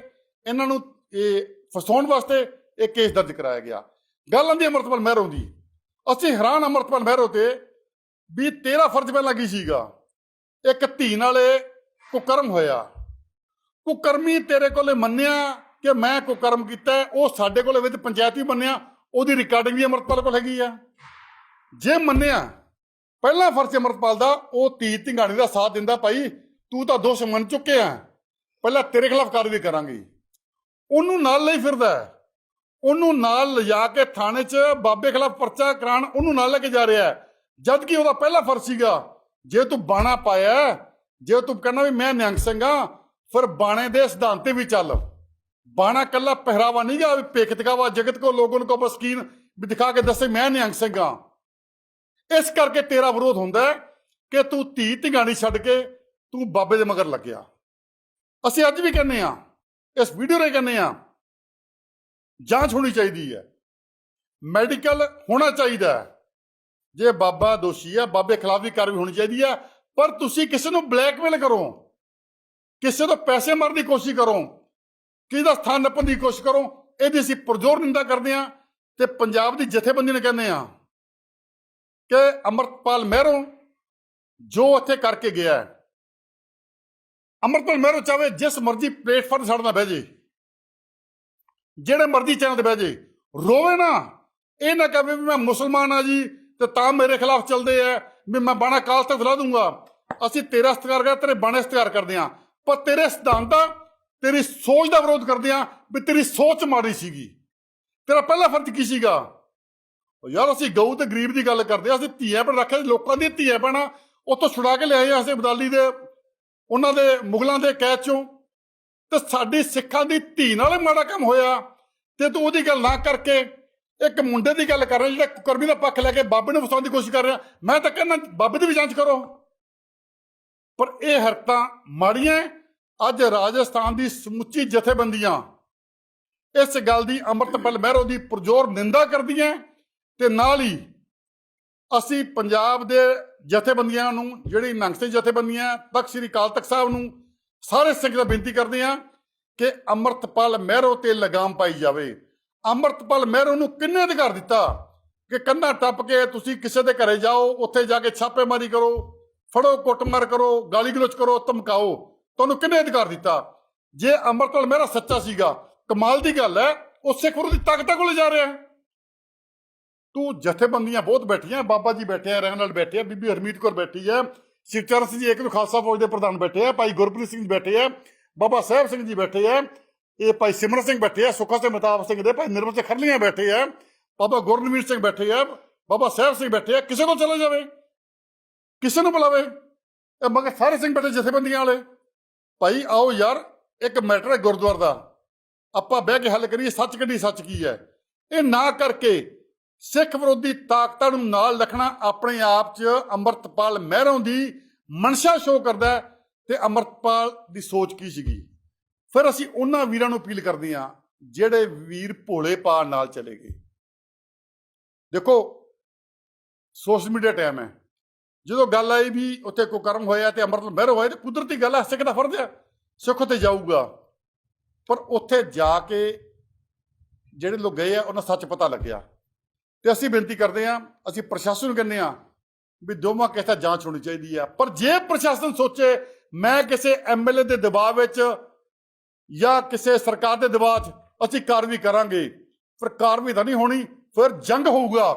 Speaker 1: ਇਹਨਾਂ ਨੂੰ, ਇਹ ਫਸਾਉਣ ਵਾਸਤੇ ਇਹ ਕੇਸ ਦਰਜ ਕਰਾਇਆ ਗਿਆ। ਗੱਲ ਆਂਦੀ ਅਮਰਤਪਾਲ ਮਹਿਰੋਂ ਦੀ। ਅਸੀਂ ਹੈਰਾਨ ਅਮਰਤਪਾਲ ਮਹਿਰੋ ਤੇ ਵੀ ਤੇਰਾ ਫਰਜ਼ ਪਹਿਲਾਂ ਕੀ ਸੀਗਾ। ਇੱਕ ਧੀ ਨਾਲੇ ਕੁਕਰਮ ਹੋਇਆ। ਕੁਕਰਮੀ ਤੇਰੇ ਕੋਲੇ ਮੰਨਿਆ ਕਿ ਮੈਂ ਕੁਕਰਮ ਕੀਤਾ ਉਹ ਸਾਡੇ ਕੋਲੇ ਵਿੱਚ ਪੰਚਾਇਤ ਵੀ ਮੰਨਿਆ, ਉਹਦੀ ਰਿਕਾਰਡਿੰਗ ਵੀ ਅਮਰਤਪਾਲ ਕੋਲ ਹੈਗੀ ਆ। ਜੇ ਮੰਨਿਆ, ਪਹਿਲਾ ਫਰਜ਼ ਅਮਰਤਪਾਲ ਦਾ, ਉਹ ਧੀ ਧਿੰਗਾਣੀ ਦਾ ਸਾਥ ਦਿੰਦਾ ਭਾਈ, ਤੂੰ ਤਾਂ ਦੋਸ਼ ਮੰਨ ਚੁੱਕਿਆ ਪਹਿਲਾਂ ਤੇਰੇ ਖਿਲਾਫ ਕਾਰਵਾਈ ਕਰਾਂਗੇ। ਉਹਨੂੰ ਨਾਲ ਲਈ ਫਿਰਦਾ ਉਹਨੂੰ ਨਾਲ ਲਿਜਾ ਕੇ ਥਾਣੇ 'ਚ ਬਾਬੇ ਖਿਲਾਫ ਪਰਚਾ ਕਰਾਉਣ ਉਹਨੂੰ ਨਾਲ ਲੈ ਕੇ ਜਾ ਰਿਹਾ ਹੈ। ਜਦ ਕਿ ਉਹਦਾ ਪਹਿਲਾ ਫਰਜ਼ ਸੀਗਾ, ਜੇ ਤੂੰ ਬਾਣਾ ਪਾਇਆ ਜੇ ਤੂੰ ਕਹਿੰਦਾ ਵੀ ਮੈਂ ਨਿਹੰਗ ਸਿੰਘ ਹਾਂ ਫਿਰ ਬਾਣੇ ਦੇ ਸਿਧਾਂਤ ਵੀ ਚੱਲ। ਬਾਣਾ ਕੱਲਾ ਪਹਿਰਾਵਾ ਨਹੀਂ ਗਾ ਵੀ ਪੇਖ ਦਿਖਾਵਾ ਜਗਤ ਕੋ ਲੋਗਨ ਕੋ ਬਸਕੀਨ ਵੀ ਦਿਖਾ ਕੇ ਦੱਸੇ, ਮੈਂ ਨਿਹੰਗ ਸਿੰਘ। ਹਾਂ ਇਸ ਕਰਕੇ ਤੇਰਾ ਵਿਰੋਧ ਹੁੰਦਾ ਹੈ ਕਿ ਤੂੰ ਧੀ ਧਿਗਾਣੀ ਛੱਡ ਕੇ ਤੂੰ ਬਾਬੇ ਦੇ ਮਗਰ ਲੱਗਿਆ। ਅਸੀਂ ਅੱਜ ਵੀ ਕਹਿੰਦੇ ਆ ਇਸ ਵੀਡੀਓ ਰੇ ਕਹਿੰਦੇ ਆ ਜਾਂਚ ਹੋਣੀ ਚਾਹੀਦੀ ਹੈ। ਮੈਡੀਕਲ ਹੋਣਾ ਚਾਹੀਦਾ ਹੈ। ਜੇ ਬਾਬਾ ਦੋਸ਼ੀ ਹੈ, ਬਾਬੇ ਖਿਲਾਫ ਵੀ ਕਾਰਵਾਈ ਹੋਣੀ ਚਾਹੀਦੀ ਹੈ, ਪਰ ਤੁਸੀਂ ਕਿਸੇ ਨੂੰ ਬਲੈਕਮੇਲ ਕਰੋ। ਕਿਸੇ ਤੋਂ ਪੈਸੇ ਮਾਰਨ ਦੀ ਕੋਸ਼ਿਸ਼ ਕਰੋ। ਕਿਸੇ ਦਾ ਸਥਾਨ ਨੱਪਣ ਦੀ ਕੋਸ਼ਿਸ਼ ਕਰੋ। ਇਹਦੀ ਅਸੀਂ ਪਰਜ਼ੋਰ ਨਿੰਦਾ ਕਰਦੇ ਹਾਂ ਤੇ ਪੰਜਾਬ ਦੀ ਜਥੇਬੰਦੀ ਨੇ ਕਹਿੰਦੇ ਆ ਕਿ ਅਮਰਤਪਾਲ ਮਹਿਰੋ ਜੋ ਇੱਥੇ ਕਰਕੇ ਗਿਆ ਹੈ, ਅਮਰਤਪਾਲ ਮਹਿਰੋ ਚਾਵੇ ਜਿਸ ਮਰਜ਼ੀ ਪਲੇਟਫਾਰਮ ਸਾਡੇ ਨਾਲ ਬਹਿ ਜੇ, ਜਿਹੜੇ ਮਰਜ਼ੀ ਚੈਨਲ ਤੇ ਬਹਿ ਜੇ, ਰੋਵੇ ਨਾ। ਇਹ ਨਾ ਕਹੇ ਵੀ ਮੈਂ ਮੁਸਲਮਾਨ ਆ ਜੀ ਤੇ ਤਾਂ ਮੇਰੇ ਖਿਲਾਫ ਚੱਲਦੇ ਆ, ਵੀ ਮੈਂ ਬਾਣਾ ਕਾਲ ਤੱਕ ਲਾ ਦੂੰਗਾ। ਅਸੀਂ ਤੇਰਾ ਸਤਿਕਾਰ ਕਰ ਤੇਰੇ ਬਾਣੇ ਸਤਿਕਾਰ ਕਰਦੇ ਆ ਪਰ ਤੇਰੇ ਸਿਧਾਂਤਾਂ, ਤੇਰੀ ਸੋਚ ਦਾ ਵਿਰੋਧ ਕਰਦੇ ਆ ਵੀ ਤੇਰੀ ਸੋਚ ਮਾੜੀ ਸੀਗੀ। ਤੇਰਾ ਪਹਿਲਾ ਫਰਜ਼ ਕੀ ਸੀਗਾ? ਯਾਰ ਅਸੀਂ ਗਊ ਤੇ ਗਰੀਬ ਦੀ ਗੱਲ ਕਰਦੇ ਆ ਅਸੀਂ ਧੀਆਂ ਪਰ ਰੱਖਿਆ ਲੋਕਾਂ ਦੀ ਧੀਆਂ ਪੈਣਾ, ਉੱਥੋਂ ਛੁਡਾ ਕੇ ਲਿਆਏ ਆ ਅਸੀਂ ਅਬਦਾਲੀ ਦੇ, ਉਹਨਾਂ ਦੇ ਮੁਗਲਾਂ ਦੇ ਕੈਦ ਚੋਂ। ਤੇ ਸਾਡੀ ਸਿੱਖਾਂ ਦੀ ਧੀ ਨਾਲ ਮਾੜਾ ਕੰਮ ਹੋਇਆ। ਤੇ ਤੂੰ ਉਹਦੀ ਗੱਲ ਨਾ ਕਰਕੇ ਇੱਕ ਮੁੰਡੇ ਦੀ ਗੱਲ ਕਰ ਰਿਹਾ ਜਿਹੜਾ ਕਰਮੀ ਦਾ ਪੱਖ ਲੈ ਕੇ ਬਾਬੇ ਨੂੰ ਫਸਾਉਣ ਦੀ ਕੋਸ਼ਿਸ਼ ਕਰ ਰਿਹਾ। ਮੈਂ ਤਾਂ ਕਹਿੰਦਾ ਬਾਬੇ ਦੀ ਵੀ ਜਾਂਚ ਕਰੋ। ਪਰ ਇਹ ਹਰਕਤਾਂ ਮਾੜੀਆਂ ਅੱਜ ਰਾਜਸਥਾਨ ਦੀ ਸਮੁੱਚੀ ਜਥੇਬੰਦੀਆਂ ਇਸ ਗੱਲ ਦੀ ਅੰਮ੍ਰਿਤਪਾਲ ਮਹਿਰੋ ਦੀ ਪੁਰਜੋਰ ਨਿੰਦਾ ਕਰਦੀਆਂ ਤੇ ਨਾਲ ਹੀ ਅਸੀਂ ਪੰਜਾਬ ਦੇ ਜਥੇਬੰਦੀਆਂ ਨੂੰ, ਜਿਹੜੀ ਨੰਗਸੇ ਜਥੇਬੰਦੀਆਂ, ਤਖਤ ਸ੍ਰੀ ਅਕਾਲ ਤਖਤ ਸਾਹਿਬ ਨੂੰ ਸਾਰੇ ਸਿੰਘ ਦਾ ਬੇਨਤੀ ਕਰਦੇ ਹਾਂ ਕਿ ਅੰਮ੍ਰਿਤਪਾਲ ਮਹਿਰੋ ਤੇ ਲਗਾਮ ਪਾਈ ਜਾਵੇ। ਅੰਮ੍ਰਿਤਪਾਲ ਮਹਿਰੋ ਨੂੰ ਕਿੰਨੇ ਅਧਿਕਾਰ ਦਿੱਤਾ ਕਿ ਕੰਧਾਂ ਟੱਪ ਕੇ ਤੁਸੀਂ ਕਿਸੇ ਦੇ ਘਰੇ ਜਾਓ, ਉੱਥੇ ਜਾ ਕੇ ਛਾਪੇਮਾਰੀ ਕਰੋ ਫੜੋ, ਕੁੱਟਮਾਰ ਕਰੋ ਗਾਲੀ ਗਲੋਚ ਕਰੋ, ਧਮਕਾਓ। ਤੁਹਾਨੂੰ ਕਿੰਨੇ ਅਧਿਕਾਰ ਦਿੱਤਾ? ਜੇ ਅੰਮ੍ਰਿਤਪਾਲ ਮੇਰਾ ਸੱਚਾ ਸੀਗਾ, ਕਮਾਲ ਦੀ ਗੱਲ ਹੈ ਉਹ ਸਿੱਖ ਗੁਰੂ ਦੀ ਤਾਕਤਾਂ ਕੋਲ ਜਾ ਰਿਹਾ ਤੂੰ ਜਥੇਬੰਦੀਆਂ ਬਹੁਤ ਬੈਠੀਆਂ, ਬਾਬਾ ਜੀ ਬੈਠੇ ਆ, ਰਹਿਣ ਨਾਲ ਬੈਠੇ ਆ, ਬੀਬੀ ਹਰਮੀਤ ਕੌਰ ਬੈਠੀ ਹੈ ਸ਼ਿਵਚਰਨ ਸਿੰਘ ਜੀ ਇੱਕ ਨੂੰ ਖਾਲਸਾ ਫੌਜ ਦੇ ਪ੍ਰਧਾਨ ਬੈਠੇ ਆ, ਭਾਈ ਗੁਰਪ੍ਰੀਤ ਸਿੰਘ ਜੀ ਬੈਠੇ ਆ, ਬਾਬਾ ਸਾਹਿਬ ਸਿੰਘ ਜੀ ਬੈਠੇ ਆ, ਇਹ ਭਾਈ ਸਿਮਰਨ ਸਿੰਘ ਬੈਠੇ ਆ, ਸੁਖਾ ਸਿੰਘ ਮਤਾਬ ਸਿੰਘ ਦੇ ਭਾਈ ਨਿਰਮਲ ਸਿੰਘ ਖਰਲੀਆਂ ਬੈਠੇ ਆ, ਬਾਬਾ ਗੁਰਨਵੀਰ ਸਿੰਘ ਬੈਠੇ ਆ, ਬਾਬਾ ਸਾਹਿਬ ਸਿੰਘ ਬੈਠੇ ਆ, ਕਿਸੇ ਕੋਲ ਚਲੇ ਜਾਵੇ। ਕਿਸੇ ਨੂੰ ਬੁਲਾਵੇ? ਇਹ ਮਗਰ ਸਾਰੇ ਸਿੰਘ ਬੈਠੇ ਜਥੇਬੰਦੀਆਂ ਵਾਲੇ। ਭਾਈ, ਆਓ ਯਾਰ, ਇੱਕ ਮੈਟਰ ਹੈ ਗੁਰਦੁਆਰ ਦਾ। ਆਪਾਂ ਬਹਿ ਕੇ ਹੱਲ ਕਰੀਏ, ਸੱਚ ਕੱਢੀ ਸੱਚ ਕੀ ਹੈ? ਇਹ ਨਾ ਕਰਕੇ ਸਿੱਖ ਵਿਰੋਧੀ ਤਾਕਤਾਂ ਨੂੰ ਨਾਲ ਰੱਖਣਾ ਆਪਣੇ ਆਪ 'ਚ ਅੰਮ੍ਰਿਤਪਾਲ ਮਹਿਰੋਂ ਦੀ ਮਨਸ਼ਾ ਸ਼ੋਅ ਕਰਦਾ ਹੈ ਤੇ ਅੰਮ੍ਰਿਤਪਾਲ ਦੀ ਸੋਚ ਕੀ ਸੀਗੀ? ਫਿਰ ਅਸੀਂ ਉਹਨਾਂ ਵੀਰਾਂ ਨੂੰ ਅਪੀਲ ਕਰਦੇ ਹਾਂ, ਜਿਹੜੇ ਵੀਰ ਭੋਲੇ ਪਾ ਨਾਲ ਚਲੇ ਗਏ। ਦੇਖੋ, ਸੋਸ਼ਲ ਮੀਡੀਆ ਟਾਈਮ ਹੈ। ਜਦੋਂ ਗੱਲ ਆਈ ਵੀ ਉੱਥੇ ਕੋਈ ਕਰਮ ਹੋਇਆ ਤੇ ਅੰਮ੍ਰਿਤ ਮਹਿਰ ਹੋਇਆ ਤੇ ਕੁਦਰਤੀ ਗੱਲ ਹੈ ਸਿੱਖ ਦਾ ਫਰਜ਼ ਹੈ ਸਿੱਖ ਤੇ ਜਾਊਗਾ। ਪਰ ਉੱਥੇ ਜਾ ਕੇ ਜਿਹੜੇ ਲੋਕ ਗਏ ਆ, ਉਹਨਾਂ ਸੱਚ ਪਤਾ ਲੱਗਿਆ। ਤੇ ਅਸੀਂ ਬੇਨਤੀ ਕਰਦੇ ਹਾਂ, ਅਸੀਂ ਪ੍ਰਸ਼ਾਸਨ ਨੂੰ ਕਹਿੰਦੇ ਹਾਂ ਵੀ ਦੋਵਾਂ ਕਿਸੇ ਜਾਂਚ ਹੋਣੀ ਚਾਹੀਦੀ ਹੈ ਪਰ ਜੇ ਪ੍ਰਸ਼ਾਸਨ ਸੋਚੇ ਮੈਂ ਕਿਸੇ ਐਮਐਲਏ ਦੇ ਦਬਾਅ ਵਿੱਚ ਜਾਂ ਕਿਸੇ ਸਰਕਾਰ ਦੇ ਦਬਾਅ 'ਚ ਅਸੀਂ ਕਾਰਵਾਈ ਕਰਾਂਗੇ ਪਰ ਕਾਰਵਾਈ ਤਾਂ ਨਹੀਂ ਹੋਣੀ, ਫਿਰ ਜੰਗ ਹੋਊਗਾ,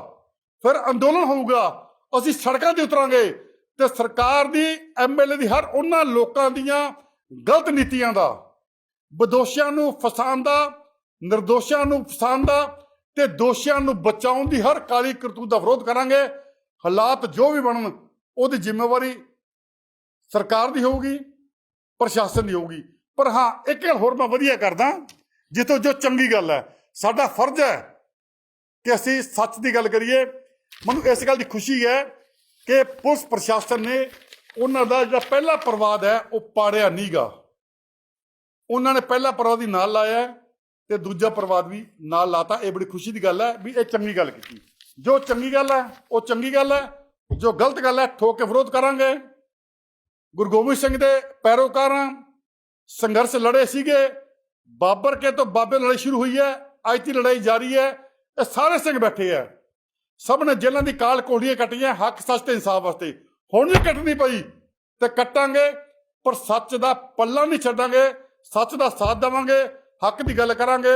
Speaker 1: ਫਿਰ ਅੰਦੋਲਨ ਹੋਊਗਾ। ਅਸੀਂ ਸੜਕਾਂ ਤੇ ਉਤਰਾਂਗੇ ਤੇ ਸਰਕਾਰ ਦੀ ਐਮਐਲਏ ਦੀ ਹਰ ਉਹਨਾਂ ਲੋਕਾਂ ਦੀਆਂ ਗਲਤ ਨੀਤੀਆਂ ਦਾ, ਬਦੋਸ਼ੀਆਂ ਨੂੰ ਫਸਾਉਣ ਦਾ ਨਿਰਦੋਸ਼ਾਂ ਨੂੰ ਫਸਾਉਣ ਦਾ ਤੇ ਦੋਸ਼ੀਆਂ ਨੂੰ ਬਚਾਉਣ ਦੀ ਹਰ ਕਾਲੀ ਕਰਤੂਤ ਦਾ ਵਿਰੋਧ ਕਰਾਂਗੇ। ਹਾਲਾਤ ਜੋ ਵੀ ਬਣਨ, ਉਹਦੀ ਜ਼ਿੰਮੇਵਾਰੀ ਸਰਕਾਰ ਦੀ ਹੋਊਗੀ, ਪ੍ਰਸ਼ਾਸਨ ਦੀ ਹੋਊਗੀ। ਪਰ ਹਾਂ, ਇੱਕ ਗੱਲ ਹੋਰ ਮੈਂ ਵਧੀਆ ਕਰਦਾ, ਜਿੱਥੋਂ ਜੋ ਚੰਗੀ ਗੱਲ ਹੈ, ਸਾਡਾ ਫਰਜ਼ ਹੈ ਕਿ ਅਸੀਂ ਸੱਚ ਦੀ ਗੱਲ ਕਰੀਏ ਮੈਨੂੰ ਇਸ ਗੱਲ ਦੀ ਖੁਸ਼ੀ ਹੈ ਕਿ ਪੁਲਿਸ ਪ੍ਰਸ਼ਾਸਨ ਨੇ ਉਹਨਾਂ ਦਾ ਜਿਹੜਾ ਪਹਿਲਾ ਪ੍ਰਵਾਦ ਹੈ, ਉਹ ਪਾੜਿਆ ਨੀਗਾ। ਉਹਨਾਂ ਨੇ ਪਹਿਲਾ ਪ੍ਰਵਾਦ ਹੀ ਨਾਲ ਲਾਇਆ ਹੈ ਤੇ ਦੂਜਾ ਪ੍ਰਵਾਦ ਵੀ ਨਾਲ ਲਾਤਾ। ਇਹ ਬੜੀ ਖੁਸ਼ੀ ਦੀ ਗੱਲ ਹੈ ਵੀ ਇਹ ਚੰਗੀ ਗੱਲ ਕੀਤੀ। ਜੋ ਚੰਗੀ ਗੱਲ ਹੈ, ਉਹ ਚੰਗੀ ਗੱਲ ਹੈ। ਜੋ ਗਲਤ ਗੱਲ ਹੈ, ਠੋਕ ਕੇ ਵਿਰੋਧ ਕਰਾਂਗੇ। ਗੁਰੂ ਗੋਬਿੰਦ ਸਿੰਘ ਦੇ ਪੈਰੋਕਾਰਾਂ ਸੰਘਰਸ਼ ਲੜੇ ਸੀਗੇ। ਬਾਬਰ ਕੇ ਤੋਂ ਬਾਬੇ ਲੜਾਈ ਸ਼ੁਰੂ ਹੋਈ ਹੈ। ਅੱਜ ਦੀ ਲੜਾਈ ਜਾਰੀ ਹੈ। ਇਹ ਸਾਰੇ ਸਿੰਘ ਬੈਠੇ ਆ ਸਭ ਨੇ ਜੇਲ੍ਹਾਂ ਦੀ ਕਾਲ ਕੋੜੀਆਂ ਕੱਟੀਆਂ, ਹੱਕ ਸੱਚ ਤੇ ਇਨਸਾਫ ਵਾਸਤੇ। ਹੁਣ ਵੀ ਕੱਟਣੀ ਪਈ ਤੇ ਕੱਟਾਂਗੇ, ਪਰ ਸੱਚ ਦਾ ਪੱਲਾ ਨਹੀਂ ਛੱਡਾਂਗੇ, ਸੱਚ ਦਾ ਸਾਥ ਦੇਵਾਂਗੇ, ਹੱਕ ਦੀ ਗੱਲ ਕਰਾਂਗੇ।